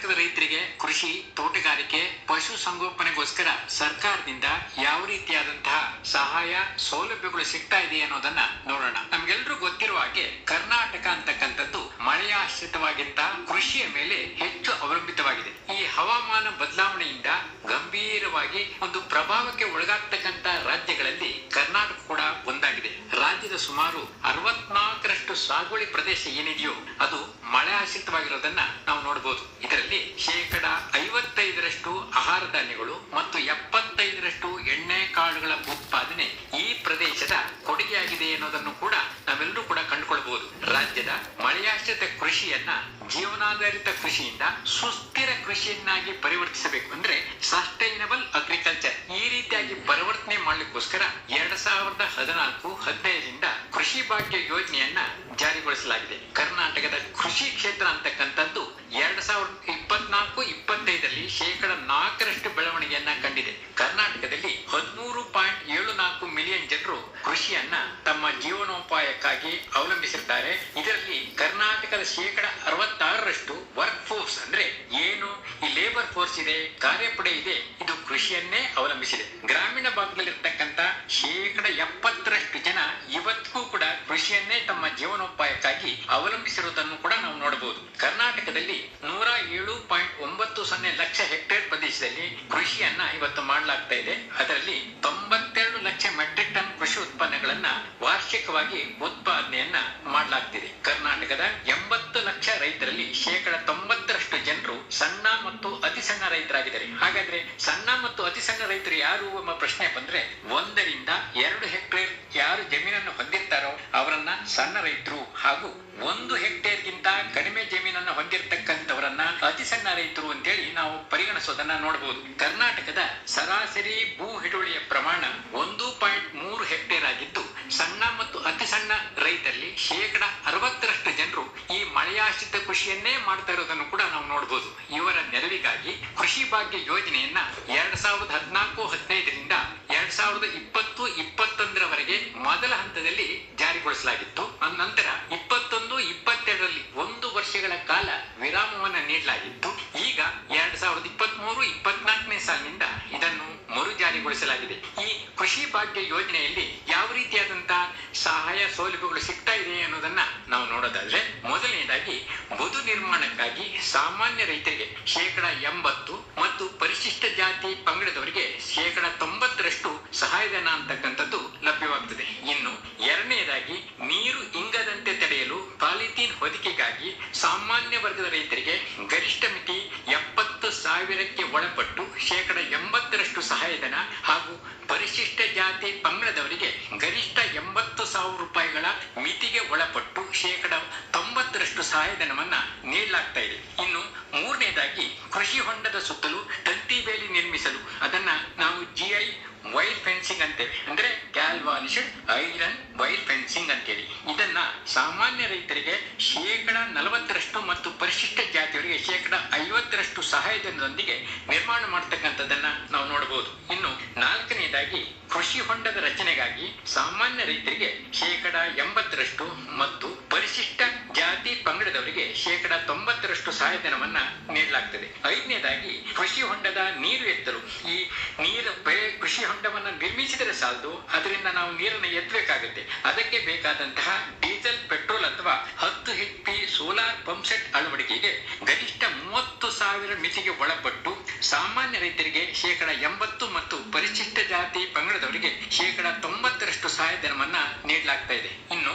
ಕರ್ನಾಟಕದ ರೈತರಿಗೆ ಕೃಷಿ, ತೋಟಗಾರಿಕೆ, ಪಶು ಸಂಗೋಪನೆಗೋಸ್ಕರ ಸರ್ಕಾರದಿಂದ ಯಾವ ರೀತಿಯಾದಂತಹ ಸಹಾಯ, ಸೌಲಭ್ಯಗಳು ಸಿಗ್ತಾ ಇದೆ ಅನ್ನೋದನ್ನ ನೋಡೋಣ. ನಮ್ಗೆಲ್ರೂ ಗೊತ್ತಿರುವ ಹಾಗೆ ಕರ್ನಾಟಕ ಅಂತಕ್ಕಂಥದ್ದು ಮಳೆಯಾಶ್ರಿತವಾಗಿಂತ ಕೃಷಿಯ ಮೇಲೆ ಹೆಚ್ಚು ಅವಲಂಬಿತವಾಗಿದೆ. ಈ ಹವಾಮಾನ ಬದಲಾವಣೆಯಿಂದ ಗಂಭೀರವಾಗಿ ಒಂದು ಪ್ರಭಾವಕ್ಕೆ ಒಳಗಾಗ್ತಕ್ಕಂತ ರಾಜ್ಯಗಳಲ್ಲಿ ಕರ್ನಾಟಕ ಕೂಡ ಒಂದಾಗಿದೆ. ರಾಜ್ಯದ ಸುಮಾರು ಅರವತ್ನಾಲ್ಕರಷ್ಟು ಸಾಗುವಳಿ ಪ್ರದೇಶ ಏನಿದೆಯೋ ಅದು ಮಳೆ ಆಶ್ರಿತವಾಗಿರೋದನ್ನ ನಾವು ನೋಡಬಹುದು ಇದರಲ್ಲಿ ಶೇಕಡ ಐವತ್ತೈದರಷ್ಟು ಆಹಾರ ಧಾನ್ಯಗಳು ಮತ್ತು ಎಪ್ಪತ್ತೈದರಷ್ಟು ಎಣ್ಣೆ ಕಾಳುಗಳ ಉತ್ಪಾದನೆ ಈ ಪ್ರದೇಶದ ಕೊಡುಗೆಯಾಗಿದೆ ಅನ್ನೋದನ್ನು ಕೂಡ ನಾವೆಲ್ಲರೂ ಕೂಡ ಕಂಡುಕೊಳ್ಬಹುದು. ರಾಜ್ಯದ ಮಳೆಯಾಶ್ರಿತ ಕೃಷಿಯನ್ನ ಜೀವನಾಧಾರಿತ ಕೃಷಿಯಿಂದ ಸುಸ್ಥಿರ ಕೃಷಿಯನ್ನಾಗಿ ಪರಿವರ್ತಿಸಬೇಕು ಅಂದ್ರೆ ಸಸ್ಟೈನಬಲ್ ಅಗ್ರಿಕಲ್ಚರ್ ಈ ರೀತಿಯಾಗಿ ಪರಿವರ್ತನೆ ಮಾಡ್ಲಿಕ್ಕೋಸ್ಕರ ಎರಡ್ ಸಾವಿರದ ಹದಿನಾಲ್ಕು ಹದಿನೈದರಿಂದ ಕೃಷಿ ಭಾಗ್ಯ ಯೋಜನೆಯನ್ನ ಜಾರಿಗೊಳಿಸಲಾಗಿದೆ. ಕರ್ನಾಟಕದ ಕೃಷಿ ಕ್ಷೇತ್ರ ಅಂತಕ್ಕಂಥದ್ದು ಎರಡ್ ಸಾವಿರದ ಇಪ್ಪತ್ನಾಲ್ಕು, ಇಪ್ಪತ್ತೈದರಲ್ಲಿ ಶೇಕಡ ನಾಲ್ಕರಷ್ಟು ಬೆಳವಣಿಗೆಯನ್ನ ಕಂಡಿದೆ. ಕರ್ನಾಟಕದಲ್ಲಿ ಹದಿಮೂರು ಪಾಯಿಂಟ್ ಏಳು ನಾಲ್ಕು ಮಿಲಿಯನ್ ಜನರು ಕೃಷಿಯನ್ನ ತಮ್ಮ ಜೀವನೋಪಾಯಕ್ಕಾಗಿ ಅವಲಂಬಿಸಿದ್ದಾರೆ ಇದರಲ್ಲಿ ಕರ್ನಾಟಕದ ಶೇಕಡ ಅರವತ್ತಾರರಷ್ಟು ವರ್ಕ್ ಫೋರ್ಸ್ ಅಂದ್ರೆ ಏನು? ಈ ಲೇಬರ್ ಫೋರ್ಸ್ ಇದೆ, ಕಾರ್ಯಪಡೆ ಇದೆ, ಇದು ಕೃಷಿಯನ್ನೇ ಅವಲಂಬಿಸಿದೆ. ಗ್ರಾಮೀಣ ಭಾಗದಲ್ಲಿರ್ತಕ್ಕಂಥ ಶೇಕಡ ಎಪ್ಪತ್ತರಷ್ಟು ಜನ ಇವತ್ತಿಗೂ ಕೂಡ ಕೃಷಿಯನ್ನೇ ತಮ್ಮ ಜೀವನೋಪಾಯಕ್ಕಾಗಿ ಅವಲಂಬಿಸಿರುವುದನ್ನು ಕೂಡ ನಾವು ನೋಡಬಹುದು. ಕರ್ನಾಟಕದಲ್ಲಿ ನೂರ ಏಳು ಪಾಯಿಂಟ್ ಒಂಬತ್ತು ಸೊನ್ನೆ ಲಕ್ಷ ಹೆಕ್ಟೇರ್ ಪ್ರದೇಶದಲ್ಲಿ ಕೃಷಿಯನ್ನ ಇವತ್ತು ಮಾಡಲಾಗ್ತಾ ಇದೆ. ಅದರಲ್ಲಿ ತೊಂಬತ್ತೆರಡು ಲಕ್ಷ ಮೆಟ್ರಿಕ್ ಟನ್ ಕೃಷಿ ಉತ್ಪನ್ನಗಳನ್ನ ವಾರ್ಷಿಕವಾಗಿ ಉತ್ಪಾದನೆಯನ್ನ ಮಾಡಲಾಗ್ತಿದೆ. ಕರ್ನಾಟಕದ ಎಂಬತ್ತು ಲಕ್ಷ ರೈತರಲ್ಲಿ ಶೇಕಡ ತೊಂಬತ್ತರಷ್ಟು ಜನರು ಸಣ್ಣ ಮತ್ತು ಅತಿ ಸಣ್ಣ ರೈತರಾಗಿದ್ದಾರೆ. ಹಾಗಾದ್ರೆ ಸಣ್ಣ ಮತ್ತು ಅತಿ ಸಣ್ಣ ರೈತರು ಯಾರು ಎಂಬ ಪ್ರಶ್ನೆ ಬಂದ್ರೆ ಒಂದರಿಂದ ಎರಡು ಹೆಕ್ಟೇರ್ ಯಾರು ಜಮೀನನ್ನು ಹೊಂದಿರ್ತಾರೋ ಅವರನ್ನ ಸಣ್ಣ ರೈತರು ಹಾಗೂ ಒಂದು ಹೆಕ್ಟೇರ್ಗಿಂತ ಕಡಿಮೆ ಜಮೀನನ್ನು ಹೊಂದಿರತಕ್ಕಂಥವರನ್ನ ಅತಿ ಸಣ್ಣ ರೈತರು ಅಂತೇಳಿ ನಾವು ಪರಿಗಣಿಸೋದನ್ನ ನೋಡಬಹುದು ಕರ್ನಾಟಕದ ಸರಾಸರಿ ಭೂ ಹಿಡುವಳಿಯ ಪ್ರಮಾಣ ಒಂದು ಪಾಯಿಂಟ್ ಮೂರು ಹೆಕ್ಟೇರ್ ಆಗಿದ್ದು, ಸಣ್ಣ ಮತ್ತು ಅತಿ ಸಣ್ಣ ರೈತರಲ್ಲಿ ಶೇಕಡ ಅರವತ್ತರಷ್ಟು ಜನರು ಈ ಮಳೆಯಾಶ್ರಿತ ಕೃಷಿಯನ್ನೇ ಮಾಡ್ತಾ ಇರೋದನ್ನು ಕೂಡ ನಾವು ನೋಡಬಹುದು ಇವರ ನೆರವಿಗಾಗಿ ಕೃಷಿ ಭಾಗ್ಯ ಯೋಜನೆಯನ್ನ ಎರಡ್ ಸಾವಿರದ ಹದಿನಾಲ್ಕು ಹದಿನೈದರಿಂದ ಎರಡ್ ಸಾವಿರದ ಇಪ್ಪತ್ತು ಇಪ್ಪತ್ತೊಂದರವರೆಗೆ ಮೊದಲ ಹಂತದಲ್ಲಿ ಜಾರಿಗೊಳಿಸಲಾಗಿತ್ತು. ನಂತರ ಇಪ್ಪತ್ತೊಂದು, ಇಪ್ಪತ್ತೆರಡರಲ್ಲಿ ಒಂದು ವರ್ಷಗಳ ಕಾಲ ವಿರಾಮವನ್ನ ನೀಡಲಾಗಿತ್ತು. ಈಗ ಎರಡ್ ಸಾವಿರದ ಇಪ್ಪತ್ತ್ ಮೂರು ಇಪ್ಪತ್ನಾಲ್ಕನೇ ಸಾಲಿನಿಂದ ಇದನ್ನು ಮರು ಜಾರಿಗೊಳಿಸಲಾಗಿದೆ. ಈ ಕೃಷಿ ಭಾಗ್ಯ ಯೋಜನೆಯಲ್ಲಿ ಯಾವ ರೀತಿಯಾದಂತಹ ಸಹಾಯ ಸೌಲಭ್ಯಗಳು ಸಿಗ್ತಾ ಇದೆ ಅನ್ನೋದನ್ನ ನಾವು ನೋಡೋದಾದ್ರೆ, ಮೊದಲನೇದಾಗಿ ಬದು ನಿರ್ಮಾಣಕ್ಕಾಗಿ ಸಾಮಾನ್ಯ ರೈತರಿಗೆ ಶೇಕಡ ಎಂಬತ್ತು ಮತ್ತು ಪರಿಶಿಷ್ಟ ಜಾತಿ ಪಂಗಡದವರಿಗೆ ಶೇಕಡ ತೊಂಬತ್ತರಷ್ಟು ಸಹಾಯಧನ ಅಂತಕ್ಕಂಥದ್ದು ಲಭ್ಯವಾಗ್ತದೆ. ಇನ್ನು ಎರಡನೇದಾಗಿ, ನೀರು ಇಂಗದಂತೆ ತಡೆಯಲು ಪಾಲಿಥೀನ್ ಹೊದಿಕೆಗಾಗಿ ಸಾಮಾನ್ಯ ವರ್ಗದ ರೈತರಿಗೆ ಗರಿಷ್ಠ ಮಿತಿ ಎಪ್ಪತ್ತು ಸಾವಿರಕ್ಕೆ ಒಳಪಟ್ಟು ಶೇಕಡ ಎಂಬತ್ತರಷ್ಟು ಸಹಾಯಧನ ಹಾಗೂ ಪರಿಶಿಷ್ಟ ಜಾತಿ ಪಂಗಡದವರಿಗೆ ಗರಿಷ್ಠ ಎಂಬತ್ತು ಸಾವಿರ ರೂಪಾಯಿಗಳ ಮಿತಿಗೆ ಒಳಪಟ್ಟು ಶೇಕಡ ತೊಂಬತ್ತರಷ್ಟು ಸಹಾಯಧನವನ್ನ ನೀಡಲಾಗ್ತಾ ಇದೆ. ಇನ್ನು ಮೂರನೇದಾಗಿ, ಕೃಷಿ ಹೊಂಡದ ಸುತ್ತಲೂ ತಂತಿ ಬೇಲಿ ನಿರ್ಮಿಸಲು. ಅದನ್ನ ನಾವು ಜಿಐ ವೈರ್ ಫೆನ್ಸಿಂಗ್ ಅಂತೇವೆ ಅಂದ್ರೆ ಗ್ಯಾಲ್ವಾನಿಶ್ಡ್ ಐರನ್ ವೈರ್ ಫೆನ್ಸಿಂಗ್ ಅಂತೇಳಿ. ಇದನ್ನ ಸಾಮಾನ್ಯ ರೈತರಿಗೆ ಶೇಕಡ ನಲವತ್ತರಷ್ಟು ಮತ್ತು ಪರಿಶಿಷ್ಟ ಜಾತಿಯವರಿಗೆ ಶೇಕಡ ಐವತ್ತರಷ್ಟು ಸಹಾಯಧನದೊಂದಿಗೆ ನಿರ್ಮಾಣ ಮಾಡತಕ್ಕಂಥದ್ದನ್ನ ನಾವು ನೋಡಬಹುದು. ಇನ್ನು ನಾಲ್ಕನೇದಾಗಿ ಕೃಷಿ ಹೊಂಡದ ರಚನೆಗಾಗಿ ಸಾಮಾನ್ಯ ರೈತರಿಗೆ ಶೇಕಡ ಎಂಬತ್ತರಷ್ಟು ಮತ್ತು ಪರಿಶಿಷ್ಟ ಜಾತಿ ಪಂಗಡದವರಿಗೆ ಶೇಕಡ ತೊಂಬತ್ತರಷ್ಟು ಸಹಾಯಧನವನ್ನ ನೀಡಲಾಗ್ತದೆ. ಐದನೇದಾಗಿ ಕೃಷಿ ಹೊಂಡದ ನೀರು ಎತ್ತಲು. ಈ ನೀರು ಕೃಷಿ ಹೊಂಡವನ್ನ ನಿರ್ಮಿಸಿದರೆ ಸಾಲದು. ಅದರಿಂದ ನಾವು ನೀರನ್ನು ಎತ್ತಬೇಕಾಗುತ್ತೆ. ಅದಕ್ಕೆ ಬೇಕಾದಂತಹ ಡೀಸೆಲ್, ಪೆಟ್ರೋಲ್ ಅಥವಾ ಹತ್ತು H P solar pump set ಅಳವಡಿಕೆಗೆ ಗರಿಷ್ಠ ಮೂವತ್ತು ಸಾವಿರ ಮಿತಿಗೆ ಒಳಪಟ್ಟು ಸಾಮಾನ್ಯ ರೈತರಿಗೆ ಶೇಕಡ ಎಂಬತ್ತು ಮತ್ತು ಪರಿಶಿಷ್ಟ ಜಾತಿ ಪಂಗಡದವರಿಗೆ ಶೇಕಡ ತೊಂಬತ್ತರಷ್ಟು ಸಹಾಯಧನವನ್ನ ನೀಡಲಾಗ್ತಾ ಇದೆ. ಇನ್ನು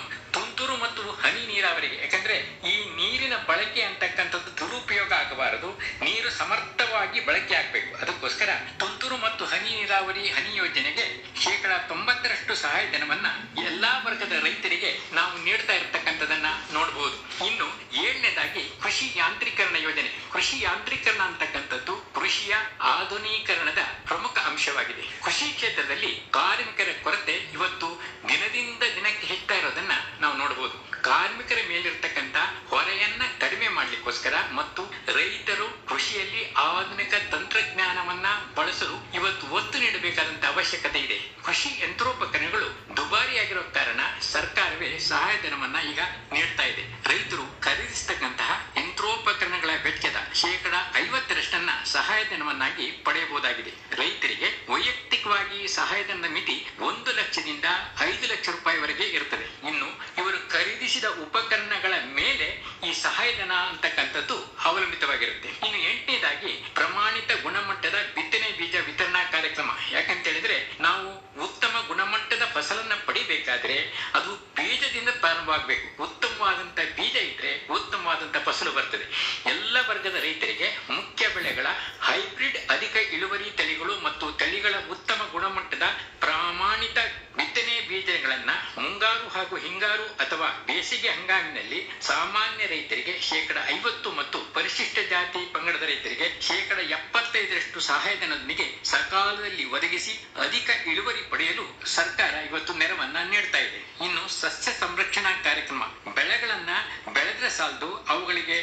ತುಂತುರು ಮತ್ತು ಹನಿ ನೀರಾವರಿಗೆ. ಯಾಕಂದ್ರೆ ಈ ನೀರಿನ ಬಳಕೆ ಅಂತಕ್ಕಂಥದ್ದು ದುರುಪಯೋಗ ಆಗಬಾರದು. ನೀರು ಸಮರ್ಥವಾಗಿ ಬಳಕೆ ಆಗ್ಬೇಕು. ಅದಕ್ಕೋಸ್ಕರ ತುಂತುರು ಮತ್ತು ಹನಿ ನೀರಾವರಿ, ಹನಿ ಯೋಜನೆಗೆ ಶೇಕಡ ತೊಂಬತ್ತರಷ್ಟು ಸಹಾಯಧನವನ್ನ ಎಲ್ಲಾ ವರ್ಗದ ರೈತರಿಗೆ ನಾವು ನೀಡ್ತಾ ಇರತಕ್ಕಂಥದನ್ನ ನೋಡಬಹುದು ಇನ್ನು ಏಳನೇದಾಗಿ ಕೃಷಿ ಯಾಂತ್ರೀಕರಣ ಯೋಜನೆ. ಕೃಷಿ ಯಾಂತ್ರೀಕರಣ ಅಂತಕ್ಕಂಥದ್ದು ಕೃಷಿಯ ಆಧುನೀಕರಣದ ಪ್ರಮುಖ ಅಂಶವಾಗಿದೆ. ಕೃಷಿ ಕ್ಷೇತ್ರದಲ್ಲಿ ಕಾರ್ಮಿಕರ ಕೊರತೆ ಇವತ್ತು ದಿನದಿಂದ ದಿನಕ್ಕೆ ಹೆಚ್ಚಾ ಇರೋದನ್ನ ನಾವು ನೋಡಬಹುದು ಕಾರ್ಮಿಕರ ಮೇಲಿರ್ತಕ್ಕಂತ ಹೊರೆಯನ್ನ ಕಡಿಮೆ ಮಾಡ್ಲಿಕ್ಕೋಸ್ಕರ ಮತ್ತು ರೈತರು ಕೃಷಿಯಲ್ಲಿ ಆಧುನಿಕ ತಂತ್ರಜ್ಞಾನವನ್ನ ಬಳಸಲು ಇವತ್ತು ಒತ್ತು ನೀಡಬೇಕಾದಂತ ಅವಶ್ಯಕತೆ ಇದೆ. ಕೃಷಿ ಯಂತ್ರೋಪಕರಣಗಳು ದುಬಾರಿಯಾಗಿರೋ ಕಾರಣ ಸರ್ಕಾರವೇ ಸಹಾಯಧನವನ್ನ ಈಗ ನೀಡ್ತಾ ಇದೆ. ರೈತರು ಖರೀದಿಸತಕ್ಕಂತಹ ವೆಚ್ಚದ ಶೇಕಡ ಐವತ್ತರಷ್ಟನ್ನ ಸಹಾಯಧನವನ್ನಾಗಿ ಪಡೆಯಬಹುದಾಗಿದೆ. ರೈತರಿಗೆ ವೈಯಕ್ತಿಕವಾಗಿ ಸಹಾಯಧನದ ಮಿತಿ ಒಂದು ಲಕ್ಷದಿಂದ ಐದು ಲಕ್ಷ ರೂಪಾಯಿವರೆಗೆ ಇರುತ್ತದೆ. ಇನ್ನು ಇವರು ಖರೀದಿಸಿದ ಉಪಕರಣಗಳ ಮೇಲೆ ಈ ಸಹಾಯಧನ ಅಂತಕ್ಕಂಥದ್ದು ಅವಲಂಬಿತವಾಗಿರುತ್ತೆ. ಇನ್ನು ಎಂಟನೇದಾಗಿ ಪ್ರಮಾಣಿತ ಗುಣಮಟ್ಟದ ಬಿತ್ತನೆ ಬೀಜ ವಿತರಣಾ ಕಾರ್ಯಕ್ರಮ. ಯಾಕಂತ ಹೇಳಿದ್ರೆ ನಾವು ಉತ್ತಮ ಗುಣಮಟ್ಟದ ಫಸಲನ್ನ ಪಡಿಬೇಕಾದ್ರೆ ಅದು ಬೀಜದಿಂದ ಪ್ರಾರಂಭವಾಗಬೇಕು. ಉತ್ತಮವಾದಂತ ಬೀಜ ಇದ್ರೆ ಉತ್ತಮವಾದಂತ ಫಸಲು ಬರ್ತದೆ. ರೈತರಿಗೆ ಮುಖ್ಯ ಬೆಳೆಗಳ ಹೈಬ್ರಿಡ್ ಅಧಿಕ ಇಳುವರಿ ತಳಿಗಳು ಮತ್ತು ತಳಿಗಳ ಉತ್ತಮ ಗುಣಮಟ್ಟದ ಪ್ರಾಮಾಣಿತ ಬಿತ್ತನೆ ಬೀಜಗಳನ್ನ ಮುಂಗಾರು ಹಾಗೂ ಹಿಂಗಾರು ಅಥವಾ ಬೇಸಿಗೆ ಹಂಗಾಮಿನಲ್ಲಿ ಸಾಮಾನ್ಯ ರೈತರಿಗೆ ಶೇಕಡ ಐವತ್ತು ಮತ್ತು ಪರಿಶಿಷ್ಟ ಜಾತಿ ಪಂಗಡದ ರೈತರಿಗೆ ಶೇಕಡ ಎಪ್ಪತ್ತೈದರಷ್ಟು ಸಹಾಯಧನದೊಂದಿಗೆ ಸಕಾಲದಲ್ಲಿ ಒದಗಿಸಿ ಅಧಿಕ ಇಳುವರಿ ಪಡೆಯಲು ಸರ್ಕಾರ ಇವತ್ತು ನೆರವನ್ನ ನೀಡ್ತಾ ಇದೆ. ಇನ್ನು ಸಸ್ಯ ಸಂರಕ್ಷಣಾ ಕಾರ್ಯಕ್ರಮ, ಬೆಳೆಗಳನ್ನ ಬೆಳೆದ್ರೆ ಸಾಲದು, ಅವುಗಳಿಗೆ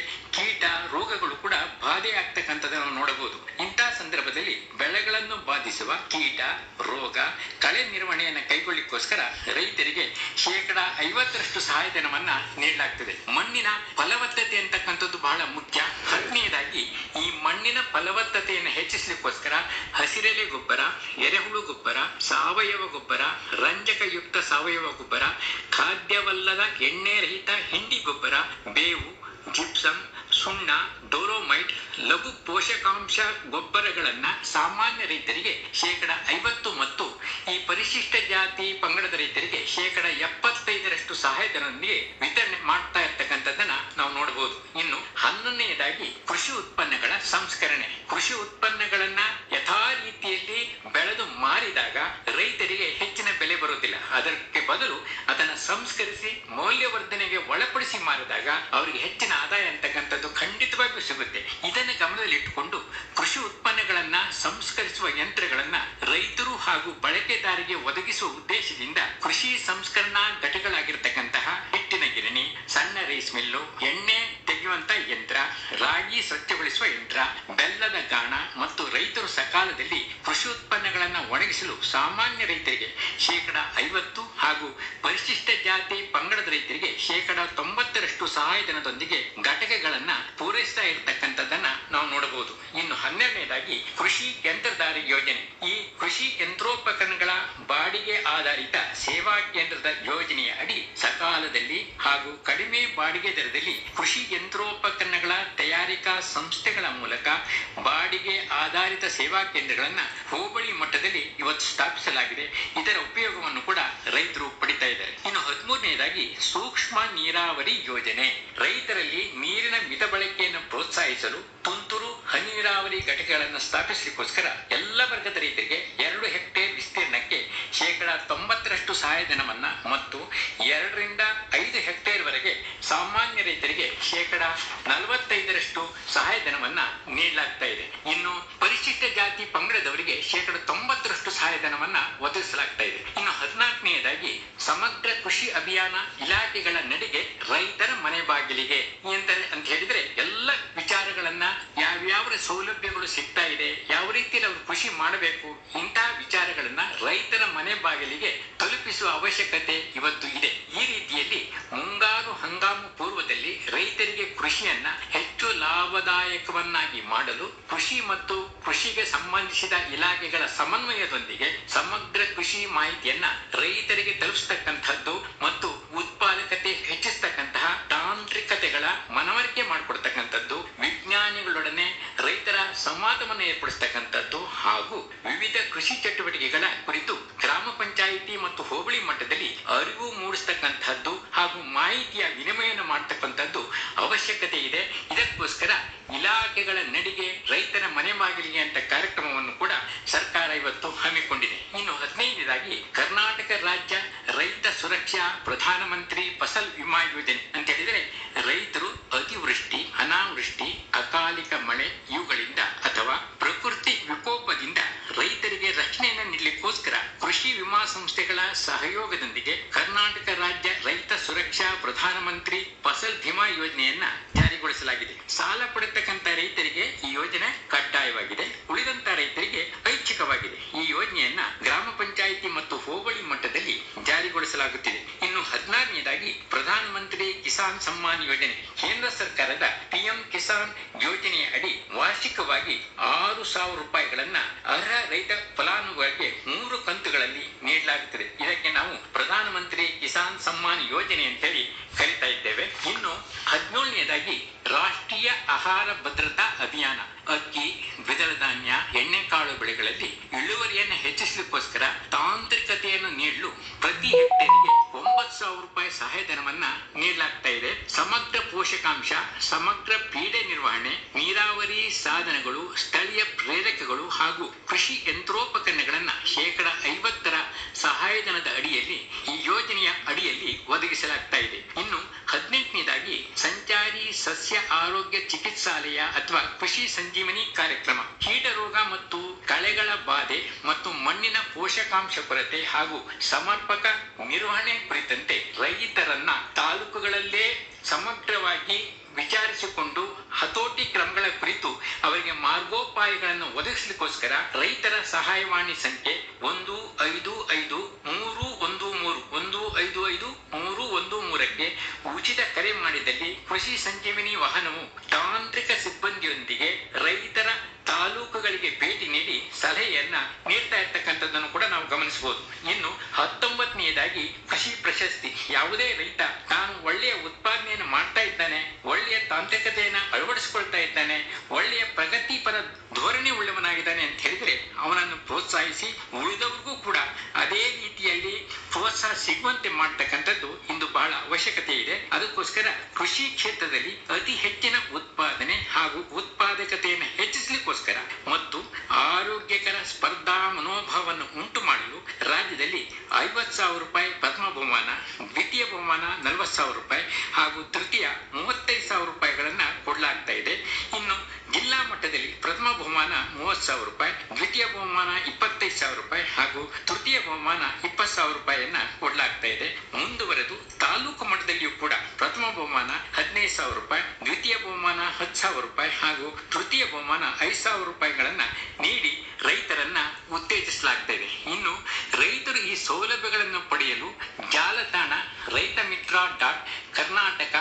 ರೋಗಗಳು ಕೂಡ ಬಾಧೆ ಆಗ್ತಕ್ಕಂಥದ್ದನ್ನು ನೋಡಬಹುದು. ಇಂತಹ ಸಂದರ್ಭದಲ್ಲಿ ಬೆಳೆಗಳನ್ನು ಬಾಧಿಸುವ ಕೀಟ, ರೋಗ, ಕಳೆ ನಿರ್ವಹಣೆಯನ್ನು ಕೈಗೊಳ್ಳಿಕ್ಕೋಸ್ಕರ ರೈತರಿಗೆ ಶೇಕಡ ಐವತ್ತರಷ್ಟು ಸಹಾಯಧನವನ್ನ ನೀಡಲಾಗ್ತದೆ. ಮಣ್ಣಿನ ಫಲವತ್ತತೆ ಅಂತಕ್ಕಂಥದ್ದು ಬಹಳ ಮುಖ್ಯ. ಹತ್ತನೆಯದಾಗಿ ಈ ಮಣ್ಣಿನ ಫಲವತ್ತತೆಯನ್ನು ಹೆಚ್ಚಿಸಲಿಕ್ಕೋಸ್ಕರ ಹಸಿರೆಲೆ ಗೊಬ್ಬರ, ಎರೆಹುಳು ಗೊಬ್ಬರ, ಸಾವಯವ ಗೊಬ್ಬರ, ರಂಜಕಯುಕ್ತ ಸಾವಯವ ಗೊಬ್ಬರ, ಖಾದ್ಯವಲ್ಲದ ಎಣ್ಣೆ ರಹಿತ ಹಿಂಡಿ ಗೊಬ್ಬರ, ಬೇವು ಜಿಪ್ಸಮ್ ಸುಣ್ಣ ಡೋಲೋಮೈಟ್ ಲಘು ಪೋಷಕಾಂಶ ಗೊಬ್ಬರಗಳನ್ನ ಸಾಮಾನ್ಯ ರೈತರಿಗೆ ಶೇಕಡ ಐವತ್ತು ಮತ್ತು ಈ ಪರಿಶಿಷ್ಟ ಜಾತಿ ಪಂಗಡದ ರೈತರಿಗೆ ಶೇಕಡ ಎಪ್ಪತ್ತೈದರಷ್ಟು ಸಹಾಯಧನದೊಂದಿಗೆ ವಿತರಣೆ ಮಾಡ್ತಾ ಇರ್ತಕ್ಕಂಥದ್ದನ್ನ ನಾವು ನೋಡಬಹುದು ಇನ್ನು ಹನ್ನೊಂದನೆಯದಾಗಿ ಕೃಷಿ ಉತ್ಪನ್ನಗಳ ಸಂಸ್ಕರಣೆ. ಕೃಷಿ ಉತ್ಪನ್ನಗಳನ್ನ ಯಥಾ ರೀತಿಯಲ್ಲಿ ಬೆಳೆದು ಮಾರಿದಾಗ ರೈತರಿಗೆ ಹೆಚ್ಚಿನ ಬೆಲೆ ಬರುವುದಿಲ್ಲ. ಅದಕ್ಕೆ ಬದಲು ಅದನ್ನ ಸಂಸ್ಕರಿಸಿ ಮೌಲ್ಯವರ್ಧನೆಗೆ ಒಳಪಡಿಸಿ ಮಾರಿದಾಗ ಅವರಿಗೆ ಹೆಚ್ಚಿನ ಆದಾಯ ಅಂತಕ್ಕಂಥದ್ದು ಖಂಡಿತವಾಗಿಯೂ ಸಿಗುತ್ತೆ. ಇದನ್ನು ಗಮನದಲ್ಲಿಟ್ಟುಕೊಂಡು ಕೃಷಿ ಉತ್ಪನ್ನಗಳನ್ನ ಸಂಸ್ಕರಿಸುವ ಯಂತ್ರಗಳನ್ನ ರೈತರು ಹಾಗೂ ಬಳಕೆದಾರಿಗೆ ಒದಗಿಸುವ ಉದ್ದೇಶದಿಂದ ಕೃಷಿ ಸಂಸ್ಕರಣಾ ಘಟಕಗಳಾಗಿರ್ತಕ್ಕಂತಹ ಹಿಟ್ಟಿನ ಗಿರಣಿ, ಸಣ್ಣ ರೈಸ್ ಮಿಲ್ಲು ಎಣ್ಣೆ ತೆಗೆಯುವಂತ ಯಂತ್ರ, ರಾಗಿ ಸ್ವಚ್ಛಗೊಳಿಸುವ ಯಂತ್ರ, ಬೆಲ್ಲದ ಗಾಣ ಮತ್ತು ರೈತರು ಸಕಾಲದಲ್ಲಿ ಕೃಷಿ ಉತ್ಪನ್ನಗಳನ್ನ ಒಣಗಿಸಲು ಸಾಮಾನ್ಯ ರೈತರಿಗೆ ಶೇಕಡ ಐವತ್ತು ಹಾಗೂ ಪರಿಶಿಷ್ಟ ಜಾತಿ ಪಂಗಡದ ರೈತರಿಗೆ ಶೇಕಡ ತೊಂಬತ್ತರಷ್ಟು ಸಹಾಯಧನದೊಂದಿಗೆ ಘಟಕಗಳನ್ನ ಪೂರೈಸ್ತಾ ಇರತಕ್ಕಂಥದ್ದನ್ನ ನಾವು ನೋಡಬಹುದು. ಇನ್ನು ಹನ್ನೆರಡನೇದಾಗಿ ಕೃಷಿ ಯಂತ್ರಧಾರಿ ಯೋಜನೆ. ಈ ಕೃಷಿ ಯಂತ್ರೋಪಕರಣಗಳ ಬಾಡಿಗೆ ಆಧಾರಿತ ಸೇವಾ ಕೇಂದ್ರದ ಯೋಜನೆಯ ಅಡಿ ಸಕಾಲದಲ್ಲಿ ಹಾಗೂ ಕಡಿಮೆ ಬಾಡಿಗೆ ದರದಲ್ಲಿ ಕೃಷಿ ಯಂತ್ರೋಪಕರಣಗಳ ತಯಾರಿಕಾ ಸಂಸ್ಥೆಗಳ ಮೂಲಕ ಬಾಡಿಗೆ ಆಧಾರಿತ ಸೇವಾ ಕೇಂದ್ರಗಳನ್ನ ಹೋಬಳಿ ಮಟ್ಟದಲ್ಲಿ ಇವತ್ತು ಸ್ಥಾಪಿಸಲಾಗಿದೆ. ಇದರ ಉಪಯೋಗವನ್ನು ಕೂಡ ರೈತರು ಪಡಿತಾ ಇದ್ದಾರೆ. ಇನ್ನು ಹದಿಮೂರನೇದಾಗಿ ಸೂಕ್ಷ್ಮ ನೀರಾವರಿ ಯೋಜನೆ. ರೈತರಲ್ಲಿ ನೀರಿನ ಮಿತ ಬಳಕೆಯನ್ನು ಪ್ರೋತ್ಸಾಹಿಸಲು ತುಂತುರು ಹನಿ ನೀರಾವರಿ ಘಟಕಗಳನ್ನು ಸ್ಥಾಪಿಸಲಿಕ್ಕೋಸ್ಕರ ಎಲ್ಲ ವರ್ಗದ ರೈತರಿಗೆ ಎರಡು ಹೆಕ್ಟೇರ್ ವಿಸ್ತೀರ್ಣಕ್ಕೆ ಶೇಕಡಾ ತೊಂಬತ್ತರಷ್ಟು ಸಹಾಯಧನವನ್ನ ಮತ್ತು ಎರಡರಿಂದ ಐದು ಹೆಕ್ಟೇರ್ ವರೆಗೆ ಸಾಮಾನ್ಯ ರೈತರಿಗೆ ಶೇಕಡ ನಲವತ್ತೈದರಷ್ಟು ಸಹಾಯಧನವನ್ನ ನೀಡಲಾಗ್ತಾ ಇದೆ. ಇನ್ನು ಪರಿಶಿಷ್ಟ ಜಾತಿ ಪಂಗಡದವರಿಗೆ ಶೇಕಡ ತೊಂಬತ್ತರಷ್ಟು ಸಹಾಯಧನವನ್ನ ಒದಗಿಸಲಾಗ್ತಾ ಇದೆ. ಇನ್ನು ಹದಿನಾಲ್ಕನೆಯದಾಗಿ ಸಮಗ್ರ ಕೃಷಿ ಅಭಿಯಾನ ಇಲಾಖೆಗಳ ನಡಿಗೆ ರೈತರ ಮನೆ ಬಾಗಿಲಿಗೆ ಅಂತ ಅಂತ ಹೇಳಿದ್ರೆ ಎಲ್ಲ ವಿಚಾರಗಳನ್ನ ಯಾವ್ಯಾವ ಸೌಲಭ್ಯಗಳು ಸಿಗ್ತಾ ಇದೆ, ಯಾವ ರೀತಿಯಲ್ಲಿ ಅವರು ಕೃಷಿ ಮಾಡಬೇಕು ಇಂತಹ ವಿಚಾರಗಳನ್ನ ರೈತರ ಮನೆ ಬಾಗಿಲಿಗೆ ತಲುಪಿಸುವ ಅವಶ್ಯಕತೆ ಇವತ್ತು ಇದೆ. ಈ ರೀತಿಯಲ್ಲಿ ಮುಂಗಾರು ಹಂಗಾಮು ಪೂರ್ವದಲ್ಲಿ ರೈತರಿಗೆ ಕೃಷಿಯನ್ನ ಹೆಚ್ಚು ಲಾಭದಾಯಕವನ್ನಾಗಿ ಮಾಡಲು ಕೃಷಿ ಮತ್ತು ಕೃಷಿಗೆ ಸಂಬಂಧಿಸಿದ ಇಲಾಖೆಗಳ ಸಮನ್ವಯದೊಂದಿಗೆ ಸಮಗ್ರ ಕೃಷಿ ಮಾಹಿತಿಯನ್ನ ರೈತರಿಗೆ ತಲುಪಿಸ್ತಕ್ಕಂಥದ್ದು ಮತ್ತು ಉತ್ಪಾದಕತೆ ಹೆಚ್ಚಿಸ್ತಕ್ಕಂತಹ ತಾಂತ್ರಿಕತೆಗಳ ಮನವರಿಕೆ ಮಾಡಿಕೊಡ್ತಕ್ಕಂಥದ್ದು ಸಂವಾದವನ್ನು ಏರ್ಪಡಿಸ್ತಕ್ಕಂಥದ್ದು ಹಾಗೂ ವಿವಿಧ ಕೃಷಿ ಚಟುವಟಿಕೆಗಳ ಕುರಿತು ಗ್ರಾಮ ಪಂಚಾಯಿತಿ ಮತ್ತು ಹೋಬಳಿ ಮಟ್ಟದಲ್ಲಿ ಅರಿವು ಮೂಡಿಸ್ತಕ್ಕಂಥದ್ದು ಹಾಗೂ ಮಾಹಿತಿಯ ವಿನಿಮಯನ ಮಾಡ್ತಕ್ಕಂಥದ್ದು ಅವಶ್ಯಕತೆ ಇದೆ. ಇದಕ್ಕೋಸ್ಕರ ಇಲಾಖೆಗಳ ನಡಿಗೆ, ರೈತರ ಮನೆ ಬಾಗಿಲಿಗೆ ಅಂತ ಕಾರ್ಯಕ್ರಮವನ್ನು ಕೂಡ ಸರ್ಕಾರ ಇವತ್ತು ಹಮ್ಮಿಕೊಂಡಿದೆ. ಇನ್ನು ಹದಿನೈದನೇದಾಗಿ ಕರ್ನಾಟಕ ರಾಜ್ಯ ರೈತ ಸುರಕ್ಷಾ ಪ್ರಧಾನಮಂತ್ರಿ ಫಸಲ್ ವಿಮಾ ಯೋಜನೆ ಅಂತ ಹೇಳಿದ್ರೆ ರೈತರು ಅತಿವೃಷ್ಟಿ, ಅನಾವೃಷ್ಟಿ, ಅಕಾಲಿಕ ಮಳೆ ಇವುಗಳಿಂದ ಅಥವಾ ಪ್ರಕೃತಿ ರಕ್ಷಣೆಯನ್ನು ಕೃಷಿ ವಿಮಾ ಸಂಸ್ಥೆಗಳ ಸಹಯೋಗದೊಂದಿಗೆ ಕರ್ನಾಟಕ ರಾಜ್ಯ ರೈತ ಸುರಕ್ಷಾ ಪ್ರಧಾನಮಂತ್ರಿ ಫಸಲ್ ಭಿಮಾ ಯೋಜನೆಯನ್ನ ಜಾರಿಗೊಳಿಸಲಾಗಿದೆ. ಸಾಲ ಪಡೆತಕ್ಕಂತ ರೈತರಿಗೆ ಈ ಯೋಜನೆ ಕಡ್ಡಾಯವಾಗಿದೆ. ಉಳಿದಂತ ರೈತರಿಗೆ ಐಚ್ಛಿಕವಾಗಿದೆ. ಈ ಯೋಜನೆಯನ್ನ ಗ್ರಾಮ ಪಂಚಾಯಿತಿ ಮತ್ತು ಹೋಬಳಿ ಮಟ್ಟದಲ್ಲಿ ಜಾರಿಗೊಳಿಸಲಾಗುತ್ತಿದೆ. ಇನ್ನು ಹದಿನಾರನೇದಾಗಿ ಪ್ರಧಾನಮಂತ್ರಿ ಕಿಸಾನ್ ಸಮ್ಮಾನ್ ಯೋಜನೆ ಕೇಂದ್ರ ಸರ್ಕಾರದ ಪಿಎಂ ಕಿಸಾನ್ ಯೋಜನೆಯ ಅಡಿ ವಾರ್ಷಿಕವಾಗಿ ಆರು ಸಾವಿರ ರೂಪಾಯಿಗಳನ್ನ ಅರ್ಹ ರೈತ ಫಲಾನುಭವಿಗಳಿಗೆ ಮೂರು ಕಂತುಗಳಲ್ಲಿ ನೀಡಲಾಗುತ್ತದೆ. ಇದಕ್ಕೆ ನಾವು ಪ್ರಧಾನಮಂತ್ರಿ ಕಿಸಾನ್ ಸಮ್ಮಾನ್ ಯೋಜನೆ ಅಂತ ಹೇಳಿ ಕರಿತಾ ಇದ್ದೇವೆ. ಇನ್ನು ಹದಿನೇಳನೇದಾಗಿ ರಾಷ್ಟ್ರೀಯ ಆಹಾರ ಭದ್ರತಾ ಅಭಿಯಾನ. ಅಕ್ಕಿ, ದ್ವಿದಳ ಧಾನ್ಯ ಎಣ್ಣೆಕಾಳು ಬೆಳೆಗಳಲ್ಲಿ ಇಳುವರಿಯನ್ನು ಹೆಚ್ಚಿಸಲಿಕ್ಕೋಸ್ಕರ ತಾಂತ್ರಿಕತೆಯನ್ನು ನೀಡಲು. ಪ್ರತಿ ಹೆಕ್ಟೇರಿಗೆ ಒಂಬತ್ತು ಸಾವಿರ ರೂಪಾಯಿ ಸಹಾಯಧನವನ್ನ ನೀಡಲಾಗ್ತಾ ಇದೆ. ಸಮಗ್ರ ಪೋಷಕಾಂಶ, ಸಮಗ್ರ ಪೀಡೆ ನಿರ್ವಹಣೆ, ನೀರಾವರಿ ಸಾಧನಗಳು, ಸ್ಥಳೀಯ ಪ್ರೇರಕಗಳು ಹಾಗೂ ಕೃಷಿ ಯಂತ್ರೋಪಕರಣಗಳನ್ನ ಶೇಕಡ ಐವತ್ತರ ಸಹಾಯಧನದ ಅಡಿಯಲ್ಲಿ ಈ ಯೋಜನೆಯ ಅಡಿಯಲ್ಲಿ ಒದಗಿಸಲಾಗ್ತಾ ಇದೆ. ಇನ್ನು ಹದಿನೆಂಟನೇದಾಗಿ ಸಂಚಾರಿ ಸಸ್ಯ ಆರೋಗ್ಯ ಚಿಕಿತ್ಸಾಲಯ ಅಥವಾ ಕೃಷಿ ಸಂಜೀವನಿ ಕಾರ್ಯಕ್ರಮ. ಕೀಟ ರೋಗ ಮತ್ತು ಕಳೆಗಳ ಬಾಧೆ ಮತ್ತು ಮಣ್ಣಿನ ಪೋಷಕಾಂಶ ಕೊರತೆ ಹಾಗೂ ಸಮರ್ಪಕ ನಿರ್ವಹಣೆ ಕುರಿತಂತೆ ರೈತರನ್ನ ತಾಲೂಕುಗಳಲ್ಲೇ ಸಮಗ್ರವಾಗಿ ವಿಚಾರಿಸಿಕೊಂಡು ಹತೋಟಿ ಕ್ರಮಗಳ ಕುರಿತು ಅವರಿಗೆ ಮಾರ್ಗೋಪಾಯಗಳನ್ನು ಒದಗಿಸಲಿಕ್ಕೋಸ್ಕರ ರೈತರ ಸಹಾಯವಾಣಿ ಸಂಖ್ಯೆ ಒಂದು ಐದು ಐದು ಮೂರು ಒಂದು ಒಂದು ಉಚಿತ ಕರೆ ಮಾಡಿದಲ್ಲಿ ಕೃಷಿ ಸಂಜೀವಿನಿ ವಾಹನವು ತಾಂತ್ರಿಕ ಸಿಬ್ಬಂದಿಯೊಂದಿಗೆ ರೈತರ ತಾಲೂಕುಗಳಿಗೆ ಭೇಟಿ ನೀಡಿ ಸಲಹೆಯನ್ನ ನೀಡ್ತಾ ಇರ್ತಕ್ಕಂಥದ್ದನ್ನು ಕೂಡ ನಾವು ಗಮನಿಸಬಹುದು. ಇನ್ನು ಹತ್ತೊಂಬತ್ತನೆಯದಾಗಿ ಕೃಷಿ ಪ್ರಶಸ್ತಿ. ಯಾವುದೇ ರೈತ ತಾನು ಒಳ್ಳೆಯ ಉತ್ಪಾದನೆಯನ್ನು ಮಾಡ್ತಾ ಇದ್ದಾನೆ, ಒಳ್ಳೆಯ ತಾಂತ್ರಿಕತೆಯನ್ನು ಅಳವಡಿಸಿಕೊಳ್ತಾ ಇದ್ದಾನೆ, ಒಳ್ಳೆಯ ಪ್ರಗತಿಪರ ಧೋರಣೆ ಉಳ್ಳವನಾಗಿದ್ದಾನೆ ಅಂತ ಹೇಳಿದ್ರೆ ಅವನನ್ನು ಪ್ರೋತ್ಸಾಹಿಸಿ ಉಳಿದವ್ರಿಗೂ ಕೂಡ ಅದೇ ರೀತಿಯಲ್ಲಿ ಪ್ರೋತ್ಸಾಹ ಸಿಗುವಂತೆ ಮಾಡ್ತಕ್ಕಂಥದ್ದು ಇಂದು ಬಹಳ ಅವಶ್ಯಕತೆ ಇದೆ. ಅದಕ್ಕೋಸ್ಕರ ಕೃಷಿ ಕ್ಷೇತ್ರದಲ್ಲಿ ಅತಿ ಹೆಚ್ಚಿನ ಉತ್ಪಾದನೆ ಹಾಗೂ ಉತ್ಪಾದಕತೆಯನ್ನು ಹೆಚ್ಚಿಸಲಿಕ್ಕೋಸ್ಕರ ಮತ್ತು ಆರೋಗ್ಯಕರ ಸ್ಪರ್ಧಾ ಮನೋಭಾವವನ್ನು ಉಂಟು ಮಾಡಲು ರಾಜ್ಯದಲ್ಲಿ ಐವತ್ ಸಾವಿರ ರೂಪಾಯಿ ಪ್ರಥಮ ಬಹುಮಾನ, ದ್ವಿತೀಯ ಬಹುಮಾನ ನಲವತ್ತು ಸಾವಿರ ರೂಪಾಯಿ ಹಾಗೂ ತೃತೀಯ ಮೂವತ್ತೈದು ಸಾವಿರ ರೂಪಾಯಿಗಳನ್ನ ಕೊಡಲಾಗ್ತಾ ಇದೆ. ಇನ್ನು ಜಿಲ್ಲಾ ಮಟ್ಟದಲ್ಲಿ ಪ್ರಥಮ ಬಹುಮಾನ ಮೂವತ್ತು ಸಾವಿರ ರೂಪಾಯಿ, ದ್ವಿತೀಯ ಬಹುಮಾನ ಇಪ್ಪತ್ತೈದು ಸಾವಿರ ರೂಪಾಯಿ ಹಾಗೂ ತೃತೀಯ ಬಹುಮಾನ ಇಪ್ಪತ್ತು ಸಾವಿರ ರೂಪಾಯಿಯನ್ನ ಕೊಡಲಾಗ್ತಾ ಇದೆ. ಮುಂದುವರೆದು ತಾಲೂಕು ಮಟ್ಟದಲ್ಲಿಯೂ ಕೂಡ ಪ್ರಥಮ ಬಹುಮಾನ ಹದಿನೈದು ಸಾವಿರ ರೂಪಾಯಿ, ದ್ವಿತೀಯ ಬಹುಮಾನ ಹತ್ತು ಸಾವಿರ ರೂಪಾಯಿ ಹಾಗೂ ತೃತೀಯ ಬಹುಮಾನ ಐದು ಸಾವಿರ ರೂಪಾಯಿಗಳನ್ನ ನೀಡಿ ರೈತರನ್ನ ಉತ್ತೇಜಿಸಲಾಗ್ತಾ ಇದೆ. ಇನ್ನು ರೈತರು ಈ ಸೌಲಭ್ಯಗಳನ್ನು ಪಡೆಯಲು ಜಾಲತಾಣ Raitha Mitra dot Karnataka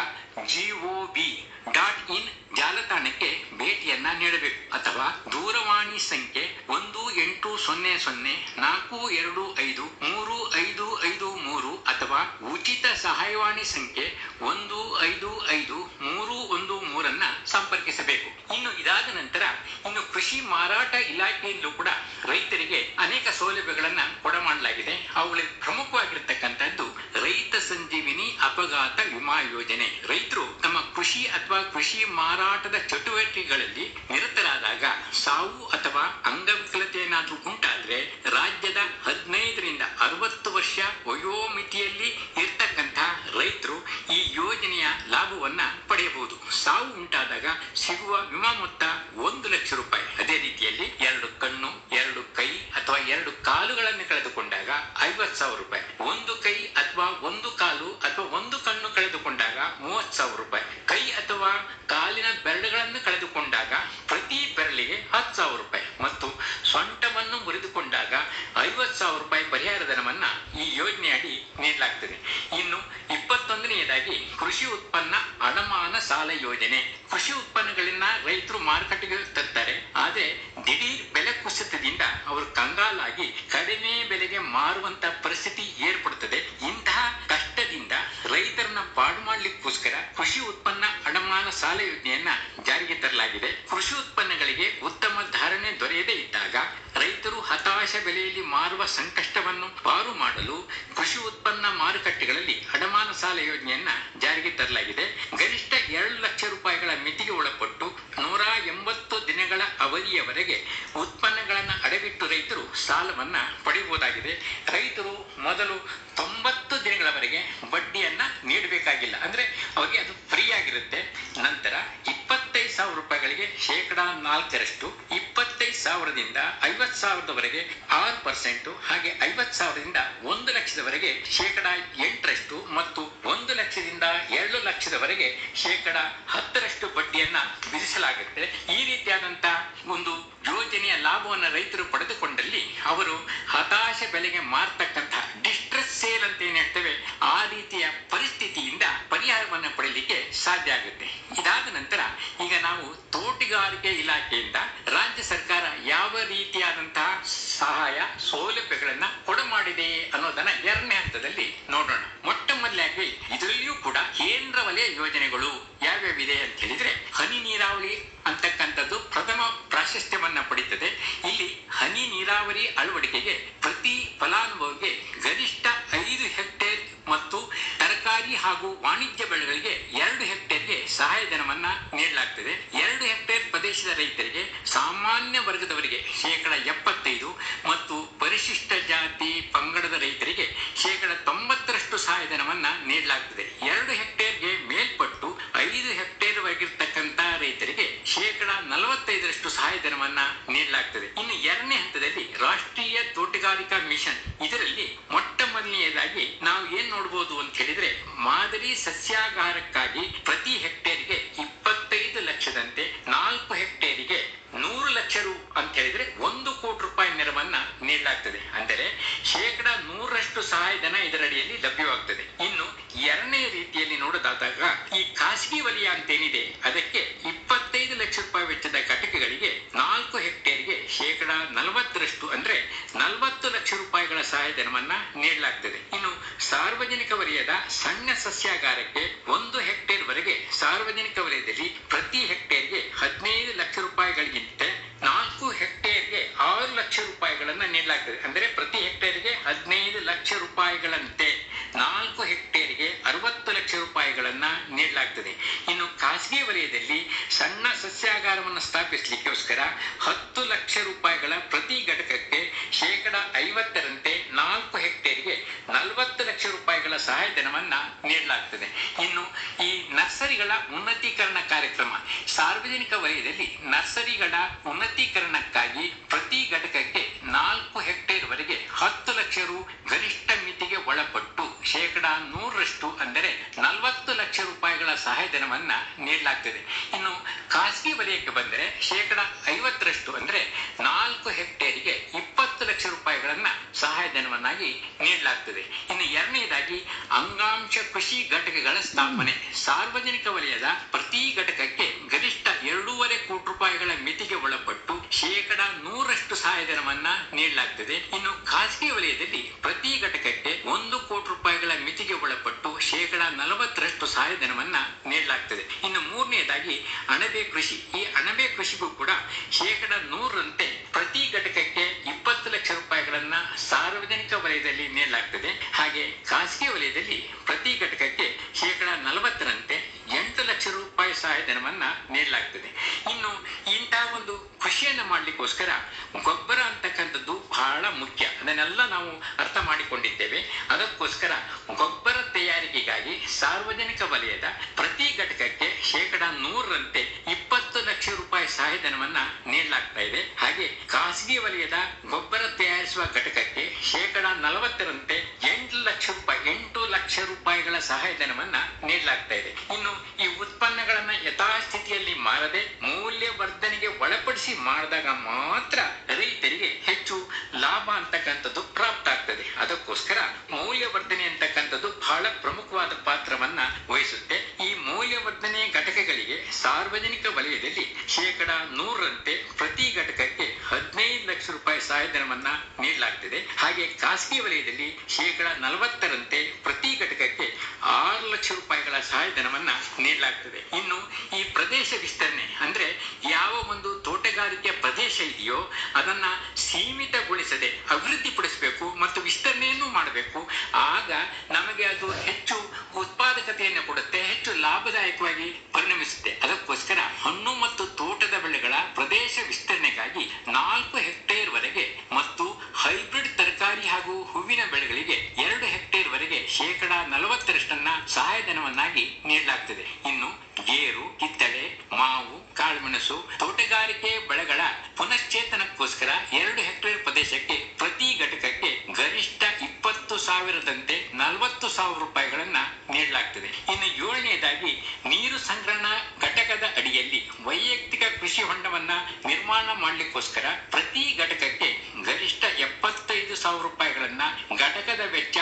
gov dot in ಜಾಲತಾಣಕ್ಕೆ ಭೇಟಿಯನ್ನ ನೀಡಬೇಕು. ಅಥವಾ ದೂರವಾಣಿ ಸಂಖ್ಯೆ ಒಂದು ಎಂಟು ಸೊನ್ನೆ ಸೊನ್ನೆ ನಾಲ್ಕು ಎರಡು ಐದು ಮೂರು ಐದು ಐದು ಮೂರು ಅಥವಾ ಉಚಿತ ಸಹಾಯವಾಣಿ ಸಂಖ್ಯೆ ಒಂದು ಐದು ಐದು ಮೂರು ಒಂದು ಮೂರನ್ನ ಸಂಪರ್ಕಿಸಬೇಕು. ಇನ್ನು ಇದಾದ ನಂತರ ಇನ್ನು ಕೃಷಿ ಮಾರಾಟ ಇಲಾಖೆಯಲ್ಲೂ ಕೂಡ ರೈತರಿಗೆ ಅನೇಕ ಸೌಲಭ್ಯಗಳನ್ನ ಕೊಡಮಾಡಲಾಗಿದೆ. ಅವುಗಳಲ್ಲಿ ಪ್ರಮುಖವಾಗಿರ್ತಕ್ಕಂಥದ್ದು ರೈತ ಸಂಜೀವಿನಿ ಅಪಘಾತ ವಿಮಾ ಯೋಜನೆ. ರೈತರು ತಮ್ಮ ಕೃಷಿ ಅಥವಾ ಕೃಷಿ ಮಾರಾಟದ ಚಟುವಟಿಕೆಗಳಲ್ಲಿ ನಿರತರಾದಾಗ ಸಾವು ಅಥವಾ ಅಂಗವಿಕಲತೆಯೇನಾದ್ರೂ ಉಂಟಾದ್ರೆ ರಾಜ್ಯದ ಹದಿನೈದರಿಂದ ಅರವತ್ತು ವರ್ಷ ವಯೋಮಿತಿಯಲ್ಲಿ ಇರ್ತಕ್ಕಂಥ ರೈತರು ಈ ಯೋಜನೆಯ ಲಾಭವನ್ನ ಪಡೆಯಬಹುದು. ಸಾವು ಉಂಟಾದಾಗ ಸಿಗುವ ವಿಮಾ ಮೊತ್ತ ಒಂದು ಲಕ್ಷ ರೂಪಾಯಿ. ಅದೇ ರೀತಿಯಲ್ಲಿ ಎರಡು ಕಣ್ಣು, ಎರಡು ಕೈ ಅಥವಾ ಎರಡು ಕಾಲುಗಳನ್ನು ಕಳೆದುಕೊಂಡಾಗ ಐವತ್ತು ಸಾವಿರ ರೂಪಾಯಿ. ಒಂದು ಕೈ ಅಥವಾ ಒಂದು ಕಾಲು ಅಥವಾ ಒಂದು ಕಣ್ಣು ಕಳೆದುಕೊಂಡಾಗ ಮೂವತ್ ಸಾವಿರ ರೂಪಾಯಿ. ಕೈ ಅಥವಾ ಕಾಲಿನ ಬೆರಳುಗಳನ್ನು ಕಳೆದುಕೊಂಡಾಗ ಪ್ರತಿ ಬೆರಳಿಗೆ ಹತ್ತು ಸಾವಿರ ರೂಪಾಯಿ ಮತ್ತು ಸೊಂಟವನ್ನು ಮುರಿದುಕೊಂಡಾಗ ಐವತ್ ಸಾವಿರ ರೂಪಾಯಿ ಪರಿಹಾರ ಧನವನ್ನ ಈ ಯೋಜನೆಯಡಿ ನೀಡಲಾಗ್ತದೆ ಇನ್ನು ಇಪ್ಪತ್ತೊಂದನೆಯದಾಗಿ ಕೃಷಿ ಉತ್ಪನ್ನ ಅಡಮಾನ ಸಾಲ ಯೋಜನೆ ಕೃಷಿ ಉತ್ಪನ್ನಗಳನ್ನ ರೈತರು ಮಾರುಕಟ್ಟೆಗೆ ತರ್ತಾರೆ ಆದ್ರೆ ದಿಢೀರ್ ಬೆಲೆ ಕುಸಿತದಿಂದ ಅವರು ಕಂಗಾಲಾಗಿ ಕಡಿಮೆ ಬೆಲೆಗೆ ಮಾರುವಂತ ಪರಿಸ್ಥಿತಿ ಏರ್ಪಡುತ್ತದೆ ಇಂತಹ ಕಷ್ಟದಿಂದ ರೈತರನ್ನ ಪಾಡು ಮಾಡ್ಲಿಕ್ಕೋಸ್ಕರ ಕೃಷಿ ಉತ್ಪನ್ನ ಅಡಮಾನ ಸಾಲ ಯೋಜನೆಯನ್ನ ಜಾರಿಗೆ ತರಲಾಗಿದೆ ಕೃಷಿ ಉತ್ಪನ್ನಗಳಿಗೆ ಉತ್ತಮ ಧಾರಣೆ ದೊರೆಯದೇ ಇದ್ದಾಗ ರೈತರು ಹತಾಶ ಬೆಲೆಯಲ್ಲಿ ಮಾರುವ ಸಂಕಷ್ಟವನ್ನು ಪಾರು ಮಾಡಲು ಕೃಷಿ ಉತ್ಪನ್ನ ಮಾರುಕಟ್ಟೆಗಳಲ್ಲಿ ಅಡಮಾನ ಸಾಲ ಯೋಜನೆಯನ್ನ ಜಾರಿಗೆ ತರಲಾಗಿದೆ ಗರಿಷ್ಠ ಎರಡು ಲಕ್ಷ ರೂಪಾಯಿಗಳ ಮಿತಿಗೆ ಒಳಪಟ್ಟು ನೂರ ಎಂಬತ್ತು ದಿನಗಳ ಅವಧಿಯವರೆಗೆ ಉತ್ಪನ್ನಗಳನ್ನು ಅಡವಿಟ್ಟು ರೈತರು ಸಾಲವನ್ನ ಪಡೆಯಬಹುದಾಗಿದೆ ರೈತರು ಮೊದಲು ತೊಂಬತ್ತು ದಿನಗಳವರೆಗೆ ಬಡ್ಡಿಯನ್ನ ನೀಡಬೇಕಾಗಿಲ್ಲ ಅಂದ್ರೆ ಅವರಿಗೆ ಅದು ಫ್ರೀ ಆಗಿರುತ್ತೆ ನಂತರ ಇಪ್ಪತ್ತೈದು ಸಾವಿರ ರೂಪಾಯಿಗಳಿಗೆ ಶೇಕಡ ನಾಲ್ಕರಷ್ಟು, ಇಪ್ಪತ್ತೈದು ಸಾವಿರದಿಂದ ಐವತ್ತು ಸಾವಿರದವರೆಗೆ ಆರು ಪರ್ಸೆಂಟ್, ಹಾಗೆ ಐವತ್ತು ಸಾವಿರದಿಂದ ಒಂದು ಲಕ್ಷದವರೆಗೆ ಶೇಕಡ ಎಂಟರಷ್ಟು ಮತ್ತು ಒಂದು ಲಕ್ಷದಿಂದ ಎರಡು ಲಕ್ಷದವರೆಗೆ ಶೇಕಡ ಹತ್ತರಷ್ಟು ಬಡ್ಡಿಯನ್ನ ವಿಧಿಸಲಾಗುತ್ತೆ. ಈ ರೀತಿಯಾದಂತ ಒಂದು ಯೋಜನೆಯ ಲಾಭವನ್ನು ರೈತರು ಪಡೆದುಕೊಂಡಲ್ಲಿ ಅವರು ಹತಾಶ ಬೆಲೆಗೆ ಮಾರ್ತಕ್ಕಂತಹ ಡಿಸ್ಟ್ರೆಸ್ ಸೇಲ್ ಅಂತ ಏನ್ ಹೇಳ್ತೇವೆ, ಆ ರೀತಿಯ ಪರಿಸ್ಥಿತಿಯಿಂದ ಪರಿಹಾರವನ್ನು ಪಡೆಯಲಿಕ್ಕೆ ಸಾಧ್ಯ ಆಗುತ್ತೆ. ಇದಾದ ನಂತರ ನಾವು ತೋಟಗಾರಿಕೆ ಇಲಾಖೆಯಿಂದ ರಾಜ್ಯ ಸರ್ಕಾರ ಯಾವ ರೀತಿಯಾದಂತಹ ಸಹಾಯ ಸೌಲಭ್ಯಗಳನ್ನ ಕೊಡಮಾಡಿದೆ ಅನ್ನೋದನ್ನ ಎರಡನೇ ಹಂತದಲ್ಲಿ ನೋಡೋಣ. ಮೊಟ್ಟ ಮೊದಲಾಗಿ ಇದರಲ್ಲಿಯೂ ಕೂಡ ಕೇಂದ್ರ ವಲಯ ಯೋಜನೆಗಳು ಯಾವ್ಯಾವಿದೆ ಅಂತ ಹೇಳಿದ್ರೆ ಹನಿ ನೀರಾವರಿ ಅಂತಕ್ಕಂಥದ್ದು ಪ್ರಥಮ ಪ್ರಾಶಸ್ತ್ಯವನ್ನ ಪಡೀತದೆ. ಇಲ್ಲಿ ಹನಿ ನೀರಾವರಿ ಅಳವಡಿಕೆಗೆ ಪ್ರತಿ ಫಲಾನುಭವಿಗೆ ಗರಿಷ್ಠ ಐದು ಹೆಕ್ಟೇರ್ ಮತ್ತು ತರಕಾರಿ ಹಾಗೂ ವಾಣಿಜ್ಯ ಬೆಳೆಗಳಿಗೆ ಎರಡು ಹೆಕ್ಟೇರ್ಗೆ ಸಹಾಯಧನವನ್ನ ನೀಡಲಾಗ್ತದೆ. ಎರಡು ಹೆಕ್ಟೇರ್ ಪ್ರದೇಶದ ರೈತರಿಗೆ ಸಾಮಾನ್ಯ ವರ್ಗದವರಿಗೆ ಶೇಕಡ ಎಪ್ಪತ್ತೈದು ಮತ್ತು ಪರಿಶಿಷ್ಟ ಜಾತಿ ಪಂಗಡದ ರೈತರಿಗೆ ಶೇಕಡ ತೊಂಬತ್ತರಷ್ಟು ಸಹಾಯಧನವನ್ನ ನೀಡಲಾಗ್ತದೆ. ಎರಡು ಹೆಕ್ಟೇರ್ಗೆ ಮೇಲ್ಪಟ್ಟು ಐದು ಹೆಕ್ಟೇರ್ ವಾಗಿರ್ತಕ್ಕಂತ ರೈತರಿಗೆ ಶೇಕಡ ನಲವತ್ತೈದರಷ್ಟು ಸಹಾಯಧನವನ್ನ ನೀಡಲಾಗ್ತದೆ. ಇನ್ನು ಎರಡನೇ ಹಂತದಲ್ಲಿ ರಾಷ್ಟ್ರೀಯ ತೋಟಗಾರಿಕಾ ಮಿಷನ್. ಇದರಲ್ಲಿ ಮೊಟ್ಟ ಮೊದಲನೆಯದಾಗಿ ನಾವು ಏನ್ ನೋಡಬಹುದು ಅಂತ ಹೇಳಿದ್ರೆ ಮಾದರಿ ಸಸ್ಯಾಗಾರಕ್ಕಾಗಿ ಪ್ರತಿ ಹೆಕ್ಟೇರ್ಗೆ ಇಪ್ಪತ್ತೈದು ಲಕ್ಷದಂತೆ ನಾಲ್ಕು ಹೆಕ್ಟೇರಿಗೆ ನೂರು ಲಕ್ಷ ರು ಅಂತ ಹೇಳಿದ್ರೆ ಒಂದು ಕೋಟಿ ರೂಪಾಯಿ ನೆರವನ್ನ ನೀಡಲಾಗ್ತದೆ. ಅಂದರೆ ಶೇಕಡ ನೂರರಷ್ಟು ಸಹಾಯಧನ ಇದರಡಿಯಲ್ಲಿ ಲಭ್ಯವಾಗ್ತದೆ. ಇನ್ನು ಎರಡನೇ ರೀತಿಯಲ್ಲಿ ನೋಡೋದಾದಾಗ ಈ ಖಾಸಗಿ ವಲಯ ಅಂತೇನಿದೆ, ಅದಕ್ಕೆ ಇಪ್ಪತ್ತೈದು ಲಕ್ಷ ರೂಪಾಯಿ ವೆಚ್ಚದ ಘಟಕಗಳಿಗೆ ನಾಲ್ಕು ಹೆಕ್ಟೇರ್ಗೆ ಶೇಕಡ ನಲವತ್ತರಷ್ಟು ಅಂದ್ರೆ ನಲವತ್ತು ಲಕ್ಷ ರೂಪಾಯಿಗಳ ಸಹಾಯಧನವನ್ನ ನೀಡಲಾಗ್ತದೆ. ಇನ್ನು ಸಾರ್ವಜನಿಕ ವಲಯದ ಸಣ್ಣ ಸಸ್ಯಾಗಾರಕ್ಕೆ ಒಂದು ಹೆಕ್ಟೇರ್ ವರೆಗೆ ಸಾರ್ವಜನಿಕ ವಲಯದಲ್ಲಿ ಪ್ರತಿ ಹೆಕ್ಟೇರ್ಗೆ ಹದಿನೈದು ಲಕ್ಷ ರೂಪಾಯಿಗಳಿಗಿಂತ ನಾಲ್ಕು ಹೆಕ್ಟೇರ್ಗೆ ಆರು ಲಕ್ಷ ರೂಪಾಯಿಗಳನ್ನ ನೀಡಲಾಗ್ತದೆ. ಅಂದ್ರೆ ಪ್ರತಿ ಹೆಕ್ಟೇರ್ಗೆ ಹದಿನೈದು ಲಕ್ಷ ರೂಪಾಯಿಗಳಂತೆ ನಾಲ್ಕು ಹೆಕ್ಟೇರ್ಗೆ ಅರವತ್ತು ಲಕ್ಷ ರೂಪಾಯಿಗಳನ್ನ ನೀಡಲಾಗ್ತದೆ. ಇನ್ನು ಖಾಸಗಿ ವಲಯದಲ್ಲಿ ಸಣ್ಣ ಸಸ್ಯಾಗಾರವನ್ನು ಸ್ಥಾಪಿಸಲಿಕ್ಕೋಸ್ಕರ ಹತ್ತು ಲಕ್ಷ ರೂಪಾಯಿಗಳ ಪ್ರತಿ ಘಟಕಕ್ಕೆ ಶೇಕಡ ಐವತ್ತರಂತೆ ನಾಲ್ಕು ಹೆಕ್ಟೇರ್ಗೆ ನಲವತ್ತು ಲಕ್ಷ ಸಹಾಯಧನವನ್ನ ನೀಡಲಾಗ್ತದೆ. ಇನ್ನು ಈ ನರ್ಸರಿಗಳ ಉನ್ನತೀಕರಣ ಕಾರ್ಯಕ್ರಮ, ಸಾರ್ವಜನಿಕ ವಲಯದಲ್ಲಿ ನರ್ಸರಿಗಳ ಉನ್ನತೀಕರಣಕ್ಕಾಗಿ ಪ್ರತಿ ಘಟಕಕ್ಕೆ ನಾಲ್ಕು ಹೆಕ್ಟೇರ್ ವರೆಗೆ ಹತ್ತು ಲಕ್ಷ ರು ಗರಿಷ್ಠ ಮಿತಿಗೆ ಒಳಪಟ್ಟು ಶೇಕಡ ನೂರರಷ್ಟು ಅಂದರೆ ನಲವತ್ತು ಲಕ್ಷ ರೂಪಾಯಿಗಳ ಸಹಾಯಧನವನ್ನ ನೀಡಲಾಗ್ತದೆ. ಇನ್ನು ಖಾಸಗಿ ವಲಯಕ್ಕೆ ಬಂದರೆ ಶೇಕಡ ಐವತ್ತರಷ್ಟು ಅಂದ್ರೆ ನಾಲ್ಕು ಹೆಕ್ಟೇರಿಗೆ ಇಪ್ಪತ್ತು ಲಕ್ಷ ರೂಪಾಯಿಗಳನ್ನ ಸಹಾಯಧನವನ್ನಾಗಿ ನೀಡಲಾಗ್ತದೆ. ಇನ್ನು ಎರಡನೇದಾಗಿ ಅಂಗಾಂಶ ಕೃಷಿ ಘಟಕಗಳ ಸ್ಥಾಪನೆ. ಸಾರ್ವಜನಿಕ ವಲಯದ ಪ್ರತಿ ಘಟಕಕ್ಕೆ ಗರಿಷ್ಠ ಎರಡೂವರೆ ಕೋಟಿ ರೂಪಾಯಿಗಳ ಮಿತಿಗೆ ಒಳಪಟ್ಟು ಶೇಕಡ ನೂರಷ್ಟು ಸಹಾಯಧನವನ್ನ ನೀಡಲಾಗ್ತದೆ. ಇನ್ನು ಖಾಸಗಿ ವಲಯದಲ್ಲಿ ಪ್ರತಿ ಘಟಕಕ್ಕೆ ಒಂದು ಕೋಟಿ ರೂಪಾಯಿಗಳ ಮಿತಿಗೆ ಒಳಪಟ್ಟು ಶೇಕಡ ನಲವತ್ತರಷ್ಟು ಸಹಾಯಧನವನ್ನ ನೀಡಲಾಗ್ತದೆ. ಇನ್ನು ಮೂರನೇದಾಗಿ ಅಣಬೆ ಕೃಷಿ. ಈ ಅಣಬೆ ಕೃಷಿಗೂ ಕೂಡ ಶೇಕಡ ನೂರರಂತೆ ಪ್ರತಿ ಘಟಕಕ್ಕೆ ಇಪ್ಪತ್ತು ಲಕ್ಷ ರೂಪಾಯಿಗಳನ್ನ ಸಾರ್ವಜನಿಕ ವಲಯದಲ್ಲಿ ನೀಡಲಾಗ್ತದೆ. ಹಾಗೆ ಖಾಸಗಿ ವಲಯದಲ್ಲಿ ಪ್ರತಿ ಘಟಕಕ್ಕೆ ಶೇಕಡ ನಲವತ್ತರಂತೆ ಎಂಟು ಲಕ್ಷ ರೂಪಾಯಿ ಸಹಾಯಧನವನ್ನ ನೀಡಲಾಗ್ತದೆ. ಇನ್ನು ಇಂತಹ ಒಂದು ಕೃಷಿಯನ್ನ ಮಾಡ್ಲಿಕ್ಕೋಸ್ಕರ ಗೊಬ್ಬರ ಅಂತಕ್ಕಂಥದ್ದು ಬಹಳ ಮುಖ್ಯ. ಅದನ್ನೆಲ್ಲ ನಾವು ಅರ್ಥ ಮಾಡಿಕೊಂಡಿದ್ದೇವೆ. ಅದಕ್ಕೋಸ್ಕರ ಗೊಬ್ಬರ ತಯಾರಿಕೆಗಾಗಿ ಸಾರ್ವಜನಿಕ ವಲಯದ ಪ್ರತಿ ಘಟಕಕ್ಕೆ ಶೇಕಡ ನೂರರಂತೆ ಇಪ್ಪತ್ತು ಲಕ್ಷ ರೂಪಾಯಿ ಸಹಾಯಧನವನ್ನ ನೀಡಲಾಗ್ತಾ ಇದೆ. ಹಾಗೆ ಖಾಸಗಿ ವಲಯದ ಗೊಬ್ಬರ ತಯಾರಿಸುವ ಘಟಕಕ್ಕೆ ಶೇಕಡ ನಲವತ್ತರಂತೆ ಎಂಟು ಲಕ್ಷ ರೂಪಾಯಿ, ಎಂಟು ಲಕ್ಷ ರೂಪಾಯಿಗಳ ಸಹಾಯಧನವನ್ನ ನೀಡಲಾಗ್ತಾ ಇದೆ. ಇನ್ನು ಈ ಉತ್ಪನ್ನಗಳನ್ನ ಯಥಾಸ್ಥಿತಿಯಲ್ಲಿ ಮಾರದೆ ಮೌಲ್ಯವರ್ಧನೆಗೆ ಒಳಪಡಿಸಿ ಮಾಡಿದಾಗ ಮಾತ್ರ ರೈತರಿಗೆ ಹೆಚ್ಚು ಲಾಭ ಅಂತಕ್ಕಂಥದ್ದು ಪ್ರಾಪ್ತ ಆಗ್ತದೆ. ಅದಕ್ಕೋಸ್ಕರ ಮೌಲ್ಯವರ್ಧನೆ ಅಂತಕ್ಕಂಥದ್ದು ಬಹಳ ಪ್ರಮುಖವಾದ ಪಾತ್ರವನ್ನ ವಹಿಸುತ್ತೆ. ಈ ಮೌಲ್ಯವರ್ಧನೆ ಘಟಕಗಳಿಗೆ ಸಾರ್ವಜನಿಕ ವಲಯದಲ್ಲಿ ಶೇಕಡ ನೂರರಂತೆ ಪ್ರತಿ ಘಟಕಕ್ಕೆ ಹದಿನೈದು ಲಕ್ಷ ರೂಪಾಯಿ ಸಹಾಯಧನವನ್ನ ನೀಡಲಾಗ್ತದೆ. ಹಾಗೆ ಖಾಸಗಿ ವಲಯದಲ್ಲಿ ಶೇಕಡ ನಲವತ್ತರಂತೆ ಪ್ರತಿ ಘಟಕಕ್ಕೆ ಆರು ಲಕ್ಷ ರೂಪಾಯಿಗಳ ಸಹಾಯಧನವನ್ನ ನೀಡಲಾಗ್ತದೆ. ಇನ್ನು ಈ ಪ್ರದೇಶ ವಿಸ್ತರಣೆ ಅಂದ್ರೆ ಯಾವ ಒಂದು ತೋಟಗಾರಿಕೆ ಪ್ರದೇಶ ಇದೆಯೋ ಅದನ್ನ ಸೀಮಿತಗೊಳಿಸದೆ ಅಭಿವೃದ್ಧಿಪಡಿಸಬೇಕು ಮತ್ತು ವಿಸ್ತರಣೆಯನ್ನು ಮಾಡಬೇಕು. ಆಗ ನಮಗೆ ಅದು ಹೆಚ್ಚು ಉತ್ಪಾದಕತೆಯನ್ನು ಕೊಡುತ್ತೆ, ಹೆಚ್ಚು ಲಾಭದಾಯಕವಾಗಿ ಪರಿಣಮಿಸುತ್ತೆ. ಅದಕ್ಕೋಸ್ಕರ ಹಣ್ಣು ಮತ್ತು ತೋಟದ ಬೆಳೆಗಳ ಪ್ರದೇಶ ವಿಸ್ತರಣೆಗಾಗಿ ನಾಲ್ಕು ಹೆಕ್ಟೇರ್ ವರೆಗೆ ಮತ್ತು ಹೈಬ್ರಿಡ್ ತರಕಾರಿ ಹಾಗೂ ಹೂವಿನ ಬೆಳೆಗಳಿಗೆ ಎರಡು ಹೆಕ್ಟೇರ್ ವರೆಗೆ ಶೇಕಡ ನಲವತ್ತರಷ್ಟನ್ನ ಸಹಾಯಧನವನ್ನಾಗಿ ನೀಡಲಾಗ್ತದೆ ಇನ್ನು ಗೇರು ಕಿತ್ತಳೆ ಮಾವು ಕಾಳುಮೆಣಸು ತೋಟಗಾರಿಕೆ ಬೆಳೆಗಳ ಪುನಶ್ಚೇತನಕ್ಕೋಸ್ಕರ ಎರಡು ಹೆಕ್ಟೇರ್ ಪ್ರದೇಶಕ್ಕೆ ಪ್ರತಿ ಘಟಕಕ್ಕೆ ಗರಿಷ್ಠ ಇಪ್ಪತ್ತು ಸಾವಿರದಂತೆ ನಲವತ್ತು ಸಾವಿರ ರೂಪಾಯಿಗಳನ್ನ ನೀಡಲಾಗ್ತದೆ ಇನ್ನು ಏಳನೇದಾಗಿ ನೀರು ಸಂಗ್ರಹಣಾ ಘಟಕದ ಅಡಿಯಲ್ಲಿ ವೈಯಕ್ತಿಕ ಕೃಷಿ ಹೊಂಡವನ್ನ ನಿರ್ಮಾಣ ಮಾಡ್ಲಿಕ್ಕೋಸ್ಕರ ಪ್ರತಿ ಘಟಕಕ್ಕೆ ಗರಿಷ್ಠ ಎಪ್ಪತ್ತೈದು ಸಾವಿರ ರೂಪಾಯಿಗಳನ್ನ ಘಟಕದ ವೆಚ್ಚ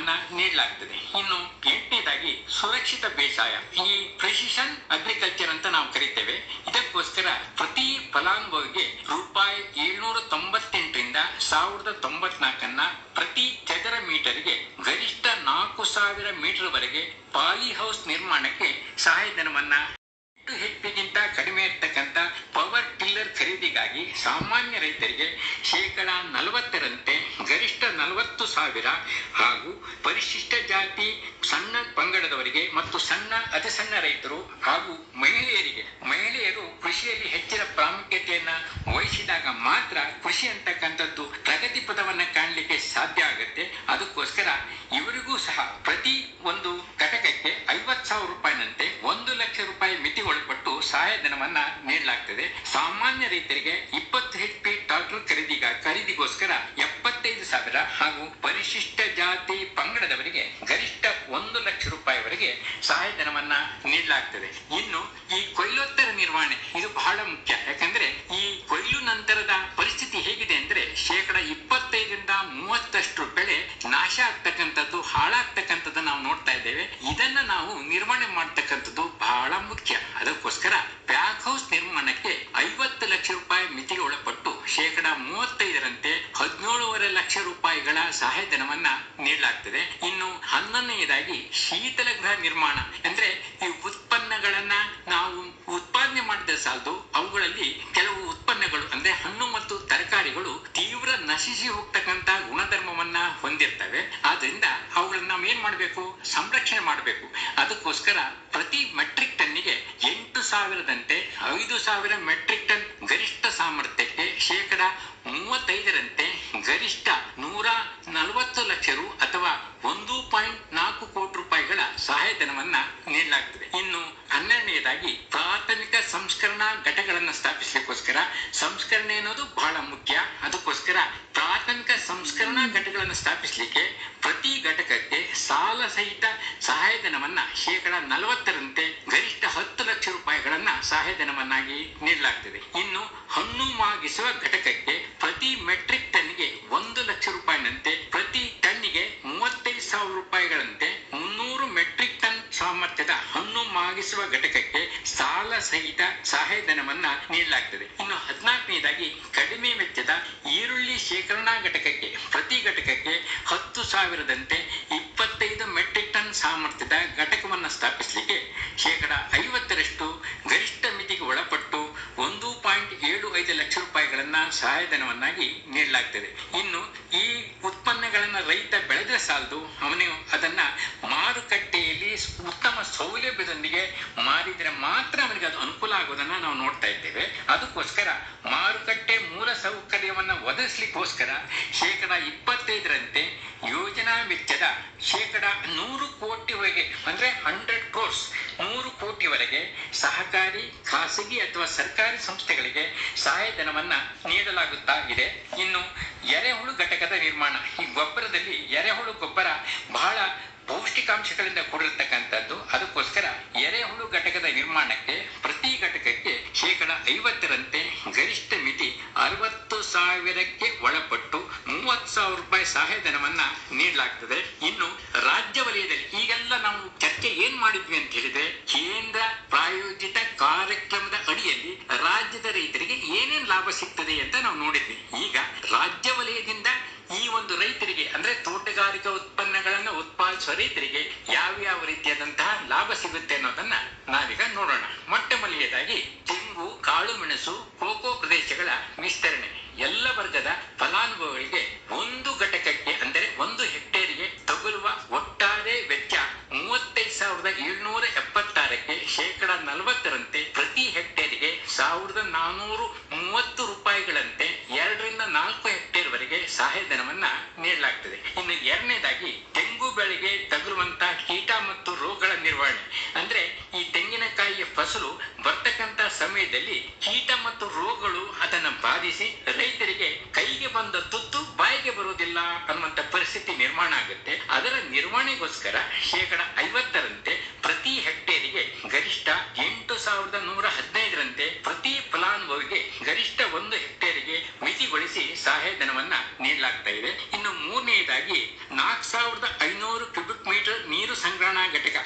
ಸಹಾಯಧನವನ್ನ ನೀಡಲಾಗ್ತದೆ. ಇನ್ನು ಎಂಟನೇದಾಗಿ ಸುರಕ್ಷಿತ ಬೇಸಾಯ, ಈ ಪ್ರೆಸಿಷನ್ ಅಗ್ರಿಕಲ್ಚರ್ ಅಂತ ನಾವು ಕರಿತೇವೆ. ಇದಕ್ಕೋಸ್ಕರ ಪ್ರತಿ ಫಲಾನುಭವಿಗೆ ರೂಪಾಯಿ ಏಳ್ನೂರ ತೊಂಬತ್ತೆಂಟರಿಂದ ಸಾವಿರದ ತೊಂಬತ್ನಾಲ್ಕನ್ನ ಪ್ರತಿ ಚದರ ಮೀಟರ್ಗೆ, ಗರಿಷ್ಠ ನಾಲ್ಕು ಸಾವಿರ ಮೀಟರ್ ವರೆಗೆ ಪಾಲಿ ಹೌಸ್ ನಿರ್ಮಾಣಕ್ಕೆ ಸಹಾಯಧನವನ್ನ ಎಂಟು ಹೆಚ್ಪಿಗಿಂತ ಕಡಿಮೆ ಇರ್ತಕ್ಕಂಥ ಪವರ್ ಟಿಲ್ಲರ್ ಖರೀದಿಗಾಗಿ ಸಾಮಾನ್ಯ ರೈತರಿಗೆ ಶೇಕಡ ನಲವತ್ತರಂತೆ ಗರಿಷ್ಠ ನಲವತ್ತು ಸಾವಿರ ಹಾಗೂ ಪರಿಶಿಷ್ಟ ಜಾತಿ ಸಣ್ಣ ಪಂಗಡದವರಿಗೆ ಮತ್ತು ಸಣ್ಣ, ಅತಿ ಸಣ್ಣ ರೈತರು ಹಾಗೂ ಮಹಿಳೆಯರಿಗೆ, ಮಹಿಳೆಯರು ಕೃಷಿಯಲ್ಲಿ ಹೆಚ್ಚಿನ ಪ್ರಾಮುಖ್ಯತೆಯನ್ನ ವಹಿಸಿದಾಗ ಮಾತ್ರ ಕೃಷಿ ಅಂತಕ್ಕಂಥದ್ದು ಪ್ರಗತಿ ಪದವನ್ನ ಕಾಣಲಿಕ್ಕೆ ಸಾಧ್ಯ ಆಗುತ್ತೆ. ಅದಕ್ಕೋಸ್ಕರ ಇವರಿಗೂ ಸಹ ಪ್ರತಿ ಒಂದು ಘಟಕಕ್ಕೆ ಐವತ್ ಸಾವಿರ ರೂಪಾಯಿನಂತೆ ಒಂದು ಲಕ್ಷ ರೂಪಾಯಿ ಮಿತಿ ಒಳಪಟ್ಟು ಸಹಾಯಧನವನ್ನ ನೀಡಲಾಗ್ತದೆ. ಸಾಮಾನ್ಯ ರೈತರಿಗೆ ಇಪ್ಪತ್ತು ಹೆಚ್ ಪಿ ಟ್ರಾಕ್ಟರ್ ಖರೀದಿಗ, ಖರೀದಿಗೋಸ್ಕರ ಸಾವಿರ ಹಾಗೂ ಪರಿಶಿಷ್ಟ ಜಾತಿ ಪಂಗಡದವರಿಗೆ ಗರಿಷ್ಠ ಒಂದು ಲಕ್ಷ ರೂಪಾಯಿವರೆಗೆ ಸಹಾಯಧನವನ್ನ ನೀಡಲಾಗ್ತದೆ. ಇನ್ನು ಈ ಕೊಯ್ಲೋತ್ತರ ನಿರ್ವಹಣೆ, ಇದು ಬಹಳ ಮುಖ್ಯ. ಯಾಕಂದ್ರೆ ಈ ಕೊಯ್ಲು ನಂತರದ ಪರಿಸ್ಥಿತಿ ಹೇಗಿದೆ ಅಂದ್ರೆ ಶೇಕಡ ಇಪ್ಪತ್ತೈದರಿಂದ ಮೂವತ್ತಷ್ಟು ಬೆಳೆ ನಾಶ ಆಗ್ತಕ್ಕಂಥದ್ದು, ಹಾಳಾಗ್ತಕ್ಕಂಥದ್ದು ನಾವು ನೋಡ್ತಾ ಇದ್ದೇವೆ. ಇದನ್ನ ನಾವು ನಿರ್ವಹಣೆ ಮಾಡ್ತಕ್ಕಂಥದ್ದು ಬಹಳ ಮುಖ್ಯ. ಅದಕ್ಕೋಸ್ಕರ ಪ್ಯಾಕ್ ಹೌಸ್ ನಿರ್ಮಾಣಕ್ಕೆ ಐವತ್ತು ಲಕ್ಷ ರೂಪಾಯಿ ಮಿತಿಗೆ ಒಳಪಟ್ಟು ಶೇಕಡ ಮೂವತ್ತೈದರಂತೆ ಲಕ್ಷ ರೂಪಾಯಿಗಳ ಸಹಾಯಧನವನ್ನ ನೀಡಲಾಗ್ತದೆ. ಇನ್ನು ಹನ್ನೊಂದನೆಯದಾಗಿ ಶೀತಲ ಗೃಹ ನಿರ್ಮಾಣ. ಅಂದ್ರೆ ಈ ಉತ್ಪನ್ನಗಳನ್ನ ನಾವು ಉತ್ಪಾದನೆ ಮಾಡಿದ ಸಾಲದು ಅವುಗಳಲ್ಲಿ ಕೆಲವು ಉತ್ಪನ್ನಗಳು, ಅಂದ್ರೆ ಹಣ್ಣು ಮತ್ತು ತರಕಾರಿಗಳು ತೀವ್ರ ನಶಿಸಿ ಹೋಗ್ತಕ್ಕಂತ ಗುಣಧರ್ಮವನ್ನ ಹೊಂದಿರ್ತವೆ. ಆದ್ರಿಂದ ಅವುಗಳನ್ನ ನಾವು ಏನ್ ಮಾಡ್ಬೇಕು? ಸಂರಕ್ಷಣೆ ಮಾಡಬೇಕು. ಅದಕ್ಕೋಸ್ಕರ ಪ್ರತಿ ಮೆಟ್ರಿಕ್ ಟನ್ನಿಗೆ ಎಂಟು ಸಾವಿರದಂತೆ ಐದು ಸಾವಿರ ಮೆಟ್ರಿಕ್ ಟನ್ ಗರಿಷ್ಠ ಸಾಮರ್ಥ್ಯಕ್ಕೆ ಶೇಕಡ ಮೂವತ್ತೈದರಂತೆ ಗರಿಷ್ಠ ನೂರ ನಲವತ್ತು ಲಕ್ಷ ರು ಅಥವಾ ಒಂದು ಪಾಯಿಂಟ್ ನಾಲ್ಕು ಕೋಟಿ ರೂಪಾಯಿಗಳ ಸಹಾಯಧನವನ್ನ ನೀಡಲಾಗ್ತದೆ. ಇನ್ನು ಹನ್ನೆರಡನೇದಾಗಿ ಪ್ರಾಥಮಿಕ ಸಂಸ್ಕರಣಾ ಘಟಕಗಳನ್ನು ಸ್ಥಾಪಿಸಲಿಕ್ಕೋಸ್ಕರ ಸಂಸ್ಕರಣೆ ಅನ್ನೋದು ಬಹಳ ಮುಖ್ಯ. ಅದಕ್ಕೋಸ್ಕರ ಪ್ರಾಥಮಿಕ ಸಂಸ್ಕರಣಾ ಘಟಕಗಳನ್ನು ಸ್ಥಾಪಿಸಲಿಕ್ಕೆ ಪ್ರತಿ ಘಟಕಕ್ಕೆ ಸಾಲ ಸಹಿತ ಸಹಾಯಧನವನ್ನ ಶೇಕಡ ನಲವತ್ತರಂತೆ ಗರಿಷ್ಠ ಹತ್ತು ಲಕ್ಷ ರೂಪಾಯಿಗಳನ್ನ ಸಹಾಯಧನವನ್ನಾಗಿ ನೀಡಲಾಗ್ತದೆ. ಇನ್ನು ಹಣ್ಣು ಮಾಗಿಸುವ ಘಟಕಕ್ಕೆ ಪ್ರತಿ ಮೆಟ್ರಿಕ್ ಟನ್ಗೆ ಒಂದು ಲಕ್ಷ ರೂಪಾಯಿನಂತೆ, ಪ್ರತಿ ಟನ್ನಿಗೆ ಮೂವತ್ತೈದು ಸಾವಿರ ರೂಪಾಯಿಗಳಂತೆ ಮುನ್ನೂರು ಮೆಟ್ರಿಕ್ ಟನ್ ಸಾಮರ್ಥ್ಯದ ಹಣ್ಣು ಮಾಗಿಸುವ ಘಟಕಕ್ಕೆ ಸಾಲ ಸಹಿತ ಸಹಾಯಧನವನ್ನ ನೀಡಲಾಗ್ತದೆ. ಇನ್ನು ಹದಿನಾಲ್ಕನೇದಾಗಿ ಕಡಿಮೆ ವೆಚ್ಚದ ಈರುಳ್ಳಿ ಶೇಖರಣಾ ಘಟಕಕ್ಕೆ, ಪ್ರತಿ ಘಟಕಕ್ಕೆ ಹತ್ತು ಸಾವಿರದಂತೆ ಇಪ್ಪತ್ತೈದು ಮೆಟ್ರಿಕ್ ಟನ್ ಸಾಮರ್ಥ್ಯದ ಘಟಕವನ್ನು ಸ್ಥಾಪಿಸಲಿಕ್ಕೆ ಶೇಕಡ ಐವತ್ತರಷ್ಟು ಗರಿಷ್ಠ ಮಿತಿಗೆ ಒಳಪಟ್ಟು ರೂಪಾಯಿಗಳನ್ನ ಸಹಾಯಧನವನ್ನಾಗಿ ನೀಡಲಾಗ್ತದೆ. ಇನ್ನು ಈ ಉತ್ಪನ್ನಗಳನ್ನ ರೈತ ಬೆಳೆದ ಸಾಲದು, ಅವನು ಅದನ್ನ ಮಾರುಕಟ್ಟೆಯಲ್ಲಿ ಉತ್ತಮ ಸೌಲಭ್ಯದೊಂದಿಗೆ ಮಾರಿದ್ರೆ ಮಾತ್ರ ಅವನಿಗೆ ಅದು ಅನುಕೂಲ ಆಗೋದನ್ನ ನಾವು ನೋಡ್ತಾ ಇದ್ದೇವೆ. ಅದಕ್ಕೋಸ್ಕರ ಮಾರುಕಟ್ಟೆ ಮೂಲ ಸೌಕರ್ಯವನ್ನ ಒದಗಿಸ್ಲಿಕ್ಕೋಸ್ಕರ ಶೇಕಡ ಇಪ್ಪತ್ತೈದರಂತೆ ಯೋಜನಾ ವೆಚ್ಚದ ಶೇಕಡ ನೂರು ಕೋಟಿವರೆಗೆ, ಅಂದ್ರೆ ಹಂಡ್ರೆಡ್ ಕ್ರೋರ್ಸ್ ನೂರು ಕೋಟಿವರೆಗೆ ಸಹಕಾರಿ, ಖಾಸಗಿ ಅಥವಾ ಸರ್ಕಾರಿ ಸಂಸ್ಥೆಗಳಿಗೆ ಸಹಾಯಧನವನ್ನ ನೀಡಲಾಗುತ್ತಾ ಇದೆ. ಇನ್ನು ಎರೆಹುಳು ಘಟಕದ ನಿರ್ಮಾಣ, ಈ ಗೊಬ್ಬರದಲ್ಲಿ ಎರೆಹುಳು ಗೊಬ್ಬರ ಬಹಳ ಪೌಷ್ಟಿಕಾಂಶಗಳಿಂದ ಕೂಡಿರ್ತಕ್ಕಂಥದ್ದು. ಅದಕ್ಕೋಸ್ಕರ ಎರೆಹುಳು ಘಟಕದ ನಿರ್ಮಾಣಕ್ಕೆ ಪ್ರತಿ ಘಟಕಕ್ಕೆ ಶೇಕಡ ಐವತ್ತರಂತೆ ಗರಿಷ್ಠ ಮಿತಿ ಅರವತ್ತು ಸಾವಿರಕ್ಕೆ ಒಳಪಟ್ಟು ಮೂವತ್ತು ಸಹಾಯ ರೂಪಾಯಿ ಸಹಾಯಧನವನ್ನ ನೀಡಲಾಗ್ತದೆ. ಇನ್ನು ರಾಜ್ಯ ವಲಯದಲ್ಲಿ ಈಗೆಲ್ಲ ನಾವು ಚರ್ಚೆ ಏನ್ ಮಾಡಿದ್ವಿ ಅಂತ ಹೇಳಿದ್ರೆ, ಕೇಂದ್ರ ಪ್ರಾಯೋಜಿತ ಕಾರ್ಯಕ್ರಮದ ಅಡಿಯಲ್ಲಿ ರಾಜ್ಯದ ರೈತರಿಗೆ ಏನೇನ್ ಲಾಭ ಸಿಗ್ತದೆ ಅಂತ ನಾವು ನೋಡಿದ್ವಿ. ಈಗ ರಾಜ್ಯ ವಲಯದಿಂದ ಈ ಒಂದು ರೈತರಿಗೆ, ಅಂದ್ರೆ ತೋಟಗಾರಿಕಾ ಉತ್ಪನ್ನಗಳನ್ನ ಉತ್ಪಾದಿಸುವ ರೈತರಿಗೆ ಯಾವ ಯಾವ ರೀತಿಯಾದಂತಹ ಲಾಭ ಸಿಗುತ್ತೆ ಅನ್ನೋದನ್ನ ನಾವೀಗ ನೋಡೋಣ. ಮೊಟ್ಟ ಮೊದಲನೇದಾಗಿ ತೆಂಗು ಕಾಳು ಮೆಣಸು, ಕೋಕೋ ಪ್ರದೇಶಗಳ ವಿಸ್ತರಣೆ. ಎಲ್ಲ ವರ್ಗದ ಫಲಾನುಭವಿಗಳಿಗೆ ಒಂದು ಘಟಕಕ್ಕೆ ಅಂದರೆ ಒಂದು ಹೆಕ್ಟೇರಿಗೆ ತಗುಲುವ ಒಟ್ಟಾರೆ ವೆಚ್ಚ ಮೂವತ್ತೈದು ಸಾವಿರದ ಏಳ್ನೂರ ಎಪ್ಪತ್ತಾರಕ್ಕೆ ಶೇಕಡ ನಲವತ್ತರಂತೆ ಪ್ರತಿ ಹೆಕ್ಟೇರಿಗೆ ಸಾವಿರದ ನಾನೂರು ಮೂವತ್ತು ರೂಪಾಯಿಗಳಂತೆ ಎರಡರಿಂದ ನಾಲ್ಕು ಹೆಕ್ಟೇರ್ ವರೆಗೆ ಸಹಾಯಧನವನ್ನ ನೀಡಲಾಗ್ತದೆ. ಇನ್ನು ಎರಡನೇದಾಗಿ ತೆಂಗು ಬೆಳೆಗೆ ತಗುಲುವಂತಹ ಕೀಟ ಮತ್ತು ರೋಗಗಳ ನಿರ್ವಹಣೆ. ಅಂದ್ರೆ ಫಸಲು ಬರ್ತಕ್ಕಂತ ಸಮಯದಲ್ಲಿ ಕೀಟ ಮತ್ತು ರೋಗಗಳು ಅದನ್ನ ಬಾಧಿಸಿ ರೈತರಿಗೆ ಕೈಗೆ ಬಂದ ತುತ್ತು ಬಾಯಿಗೆ ಬರುವುದಿಲ್ಲ ಅನ್ನುವಂತ ಪರಿಸ್ಥಿತಿ ನಿರ್ಮಾಣ ಆಗುತ್ತೆ. ಅದರ ನಿರ್ವಹಣೆಗೋಸ್ಕರ ಶೇಕಡ ಐವತ್ತರಂತೆ ಪ್ರತಿ ಹೆಕ್ಟೇರಿಗೆ ಗರಿಷ್ಠ ಎಂಟು ಸಾವಿರದ ನೂರ ಹದಿನೈದರಂತೆ ಪ್ರತಿ ಫಲಾನುಭವಿಗೆ ಗರಿಷ್ಠ ಒಂದು ಹೆಕ್ಟೇರಿಗೆ ಮಿತಿಗೊಳಿಸಿ ಸಹಾಯಧನವನ್ನ ನೀಡಲಾಗ್ತಾ ಇದೆ. ಇನ್ನು ಮೂರನೆಯದಾಗಿ ನಾಲ್ಕು ಸಾವಿರದ ಐನೂರು ಕ್ಯೂಬಿಕ್ ಮೀಟರ್ ನೀರು ಸಂಗ್ರಹಣಾ ಘಟಕ.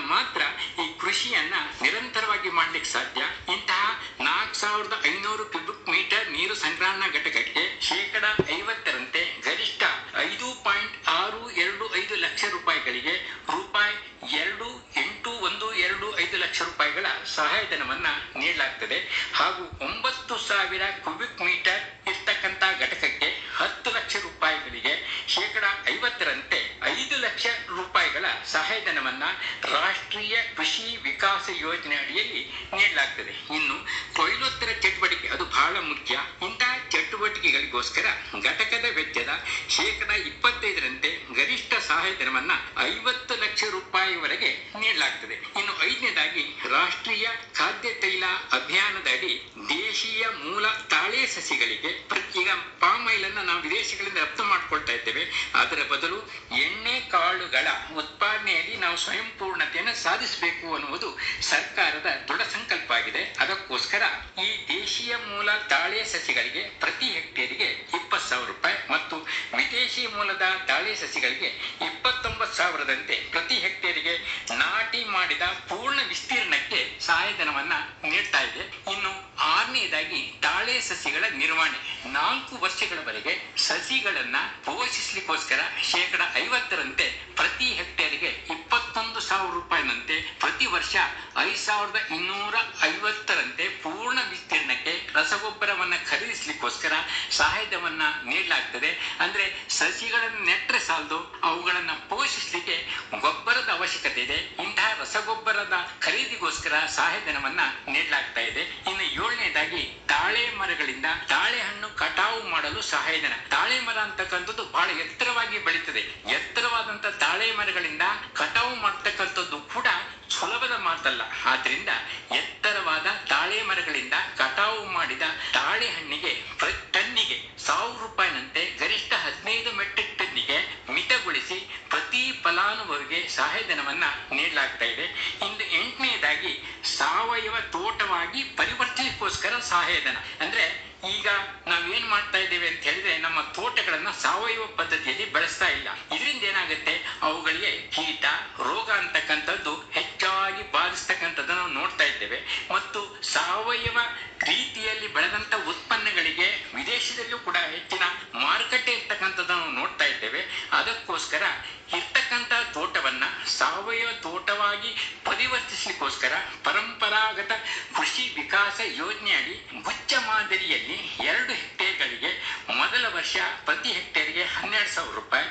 ಮಾತ್ರ ಈ ಕೃಷಿಯನ್ನ ನಿರಂತರವಾಗಿ ಮಾಡ್ಲಿಕ್ಕೆ ಸಾಧ್ಯ. ಇಂತಹ ನಾಲ್ಕು ಸಾವಿರದ ಐನೂರು ಕ್ಯೂಬಿಕ್ ಮೀಟರ್ ನೀರು ಸಂಗ್ರಹಣಾ ಘಟಕಕ್ಕೆ ಶೇಕಡ ಐವತ್ತರಂತೆ ಗರಿಷ್ಠ ಐದು ಪಾಯಿಂಟ್ ಆರು ಎರಡು ಐದು ಲಕ್ಷ ರೂಪಾಯಿಗಳಿಗೆ ರೂಪಾಯಿ ಎರಡು ಎಂಟು ಒಂದು ಎರಡು ಐದು ಲಕ್ಷ ರೂಪಾಯಿಗಳ ಸಹಾಯಧನವನ್ನ ನೀಡಲಾಗ್ತದೆ. ಹಾಗೂ ಒಂಬತ್ತು ಸಾವಿರ ಕ್ಯೂಬಿಕ್ ಮೀಟರ್ ಇರ್ತಕ್ಕಂಥ ಘಟಕಕ್ಕೆ ಹತ್ತು ಲಕ್ಷ ರೂಪಾಯಿಗಳಿಗೆ ಶೇಕಡ ಐವತ್ತರಂತೆ ಐದು ಲಕ್ಷ ರೂಪಾಯಿಗಳ ಸಹಾಯಧನವನ್ನ ರಾಷ್ಟ್ರೀಯ ಕೃಷಿ ವಿಕಾಸ ಯೋಜನೆ ಅಡಿಯಲ್ಲಿ ನೀಡಲಾಗ್ತದೆ. ಇನ್ನು ಕೊಯ್ಲೋತ್ತರ ಚಟುವಟಿಕೆ ಅದು ಬಹಳ ಮುಖ್ಯ. ಇಂತಹ ಚಟುವಟಿಕೆಗಳಿಗೋಸ್ಕರ ಘಟಕದ ವೆಚ್ಚದ ಶೇಕಡ ಇಪ್ಪತ್ತೈದರಂತೆ ಗರಿಷ್ಠ ಸಹಾಯಧನವನ್ನ ಐವತ್ತು ಲಕ್ಷ ರೂಪಾಯಿವರೆಗೆ ನೀಡಲಾಗ್ತದೆ. ಇನ್ನು ಐದನೇದಾಗಿ, ರಾಷ್ಟ್ರೀಯ ಖಾದ್ಯ ತೈಲ ಅಭಿಯಾನದಡಿ ದೇಶೀಯ ಮೂಲ ತಾಳೆ ಸಸಿಗಳಿಗೆ ಈಗ ಪಾಮ್ ಆಯಿಲ್ ಅನ್ನ ನಾವು ವಿದೇಶಗಳಿಂದ ರಫ್ತು ಮಾಡ್ಕೊಳ್ತಾ ಇದ್ದೇವೆ. ಅದರ ಬದಲು ಎಣ್ಣೆ ಕಾಳುಗಳ ಉತ್ಪಾದನೆಯಲ್ಲಿ ನಾವು ಸ್ವಯಂ ಪೂರ್ಣತೆಯನ್ನು ಸಾಧಿಸಬೇಕು ಅನ್ನುವುದು ಸರ್ಕಾರದ ದೃಢ ಸಂಕಲ್ಪ ಆಗಿದೆ. ಅದಕ್ಕೋಸ್ಕರ ಈ ದೇಶೀಯ ಮೂಲ ತಾಳೆ ಸಸಿಗಳಿಗೆ ಪ್ರತಿ ಹೆಕ್ಟೇರಿಗೆ ಇಪ್ಪತ್ತು ಸಾವಿರ ರೂಪಾಯಿ ಮತ್ತು ವಿದೇಶಿ ಮೂಲದ ತಾಳೆ ಸಸಿಗಳಿಗೆ ಸಾವಿರದಂತೆ ಪ್ರತಿ ಹೆಕ್ಟೇರಿಗೆ ನಾಟಿ ಮಾಡಿದ ಪೂರ್ಣ ವಿಸ್ತೀರ್ಣಕ್ಕೆ ಸಹಾಯಧನವನ್ನ ನೀಡ್ತಾ ಇದೆ. ಇನ್ನು ಆರನೇದಾಗಿ ತಾಳೆ ಸಸಿಗಳ ನಿರ್ವಹಣೆ. ನಾಲ್ಕು ವರ್ಷಗಳವರೆಗೆ ಸಸಿಗಳನ್ನ ಪೋಷಿಸಲಿಕ್ಕೋಸ್ಕರ ಶೇಕಡ ಐವತ್ತರಂತೆ ಪ್ರತಿ ಹೆಕ್ಟೇರಿಗೆ ಇಪ್ಪತ್ತೊಂದು ಸಾವಿರ ರೂಪಾಯಿನಂತೆ ಪ್ರತಿ ವರ್ಷ ಐದು ಸಾವಿರದ ಇನ್ನೂರ ಐವತ್ತರಂತೆ ಪೂರ್ಣ ವಿಸ್ತೀರ್ಣಕ್ಕೆ ರಸಗೊಬ್ಬರವನ್ನ ಖರೀದಿಸಲಿಕ್ಕೋಸ್ಕರ ಸಹಾಯಧವನ್ನ ನೀಡಲಾಗ್ತದೆ. ಅಂದ್ರೆ ಸಸಿಗಳನ್ನು ನೆಟ್ಟರೆ ಸಾಲದು, ಅವುಗಳನ್ನ ಪೋಷಿಸಲಿಕ್ಕೆ ಗೊಬ್ಬರದ ಅವಶ್ಯಕತೆ ಇದೆ. ಇಂತಹ ರಸಗೊಬ್ಬರದ ಖರೀದಿಗೋಸ್ಕರ ಸಹಾಯಧನವನ್ನ ನೀಡಲಾಗ್ತಾ ಇದೆ. ಇನ್ನು ಏಳನೇದಾಗಿ ತಾಳೆ ಮರಗಳಿಂದ ತಾಳೆ ಹಣ್ಣು ಕಟಾವು ಮಾಡಲು ಸಹಾಯಧನ. ತಾಳೆ ಮರ ಅಂತಕ್ಕಂಥದ್ದು ಬಹಳ ಎತ್ತರವಾಗಿ ಬೆಳೀತದೆ. ಎತ್ತರವಾದಂತ ತಾಳೆ ಮರಗಳಿಂದ ಕಟಾವು ಮಾಡ್ತಕ್ಕಂಥದ್ದು ಕೂಡ ಸುಲಭದ ಮಾತಲ್ಲ. ಆದ್ರಿಂದ ಎತ್ತರವಾದ ತಾಳೆ ಮರಗಳಿಂದ ಕಟಾವು ಮಾಡಿದ ತಾಳೆ ಹಣ್ಣಿಗೆ ಟನ್ನಿಗೆ ಸಾವಿರ ರೂಪಾಯಿನಂತೆ ಗರಿಷ್ಠ ಹದಿನೈದು ಮೆಟ್ರಿಕ್ ಟನ್ನಿಗೆ ಮಿತಗೊಳಿಸಿ ಪ್ರತಿ ಫಲಾನುಭವಿಗೆ ಸಹಾಯಧನವನ್ನ ನೀಡಲಾಗ್ತಾ ಇದೆ. ಇನ್ನು ಎಂಟನೇದಾಗಿ ಸಾವಯವ ತೋಟವಾಗಿ ಪರಿವರ್ತನೆಗೋಸ್ಕರ ಸಹಾಯಧನ ಅಂದ್ರೆ ಈಗ ನಾವೇನ್ ಮಾಡ್ತಾ ಇದ್ದೇವೆ ಅಂತ ಹೇಳಿದ್ರೆ ನಮ್ಮ ತೋಟಗಳನ್ನ ಸಾವಯವ ಪದ್ಧತಿಯಲ್ಲಿ ಬಳಸ್ತಾ ಇಲ್ಲ. ಇದರಿಂದ ಏನಾಗುತ್ತೆ? ಅವುಗಳಿಗೆ ಕೀಟ, ರೋಗ ಅಂತಕ್ಕಂಥದ್ದು ಹೆಚ್ಚಾಗಿ ಬಾಧಿಸ್ತಕ್ಕಂಥದ್ದನ್ನು ಸಾವಯವ ರೀತಿಯಲ್ಲಿ ಬೆಳೆದಂತ ಉತ್ಪನ್ನಗಳಿಗೆ ವಿದೇಶದಲ್ಲೂ ಕೂಡ ಹೆಚ್ಚಿನ ಮಾರುಕಟ್ಟೆ ಇರ್ತಕ್ಕಂಥದ್ದನ್ನು ನೋಡ್ತಾ ಇದ್ದೇವೆ. ಅದಕ್ಕೋಸ್ಕರ ಇರ್ತಕ್ಕಂಥ ತೋಟವನ್ನ ಸಾವಯವ ತೋಟವಾಗಿ ಪರಿವರ್ತಿಸಲಿಕ್ಕೋಸ್ಕರ ಪರಂಪರಾಗತ ಕೃಷಿ ವಿಕಾಸ ಯೋಜನೆಯಡಿ ಗುಚ್ಚ ಮಾದರಿಯಲ್ಲಿ ಎರಡು ಹೆಕ್ಟೇರ್ಗಳಿಗೆ ಮೊದಲ ವರ್ಷ ಪ್ರತಿ ಹೆಕ್ಟೇರ್ಗೆ ಹನ್ನೆರಡು ಸಾವಿರ ರೂಪಾಯಿ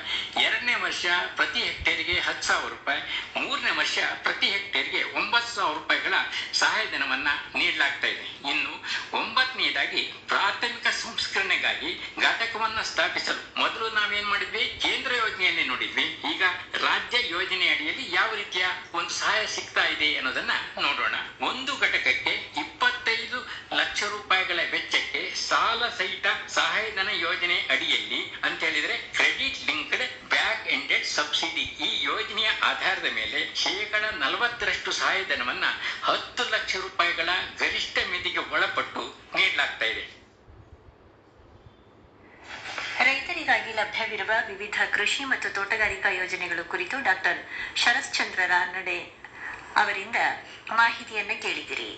ವರ್ಷ ಪ್ರತಿ ಹೆಕ್ಟೇರ್ಗೆ ಹತ್ತು ಸಾವಿರ ರೂಪಾಯಿ, ಮೂರನೇ ವರ್ಷ ಪ್ರತಿ ಹೆಕ್ಟೇರ್ಗೆ ಒಂಬತ್ತು ಸಾವಿರ ರೂಪಾಯಿಗಳ ಸಹಾಯಧನವನ್ನ ನೀಡಲಾಗ್ತಾ ಇದೆ. ಇನ್ನು ಒಂಬತ್ತನೇದಾಗಿ ಪ್ರಾಥಮಿಕ ಸಂಸ್ಕರಣೆಗಾಗಿ ಘಟಕವನ್ನ ಸ್ಥಾಪಿಸಲು ಮೊದಲು ನಾವೇನ್ ಮಾಡಿದ್ವಿ? ಕೇಂದ್ರ ಯೋಜನೆಯಲ್ಲಿ ನೋಡಿದ್ವಿ. ಈಗ ರಾಜ್ಯ ಯೋಜನೆ ಅಡಿಯಲ್ಲಿ ಯಾವ ರೀತಿಯ ಒಂದು ಸಹಾಯ ಸಿಗ್ತಾ ಇದೆ ಅನ್ನೋದನ್ನ ನೋಡೋಣ. ಒಂದು ಘಟಕಕ್ಕೆ ಇಪ್ಪತ್ತೈದು ಲಕ್ಷ ರೂಪಾಯಿಗಳ ವೆಚ್ಚಕ್ಕೆ ಸಾಲ ಸಹಿತ ಸಹಾಯಧನ ಯೋಜನೆ ಅಡಿಯಲ್ಲಿ ಅಂತ ಹೇಳಿದ್ರೆ ಕ್ರೆಡಿಟ್ ಬ್ಯಾಕ್ ಎಂಡೆಡ್ ಸಬ್ಸಿಡಿ ಈ ಯೋಜನೆಯ ಆಧಾರದ ಮೇಲೆ ಶೇಕಡ ನಲವತ್ತರಷ್ಟು ಸಹಾಯಧನವನ್ನ ಹತ್ತು ಲಕ್ಷ ರೂಪಾಯಿಗಳ ಗರಿಷ್ಠ ಮಿತಿಗೆ ಒಳಪಟ್ಟು ನೀಡಲಾಗ್ತಾ ಇದೆ. ರೈತರಿಗಾಗಿ ಲಭ್ಯವಿರುವ ವಿವಿಧ ಕೃಷಿ ಮತ್ತು ತೋಟಗಾರಿಕಾ ಯೋಜನೆಗಳು ಕುರಿತು ಡಾಕ್ಟರ್ ಶರಶ್ಚಂದ್ರ ರಾನಡೆ ಅವರಿಂದ ಮಾಹಿತಿಯನ್ನು ಕೇಳಿದಿರಿ.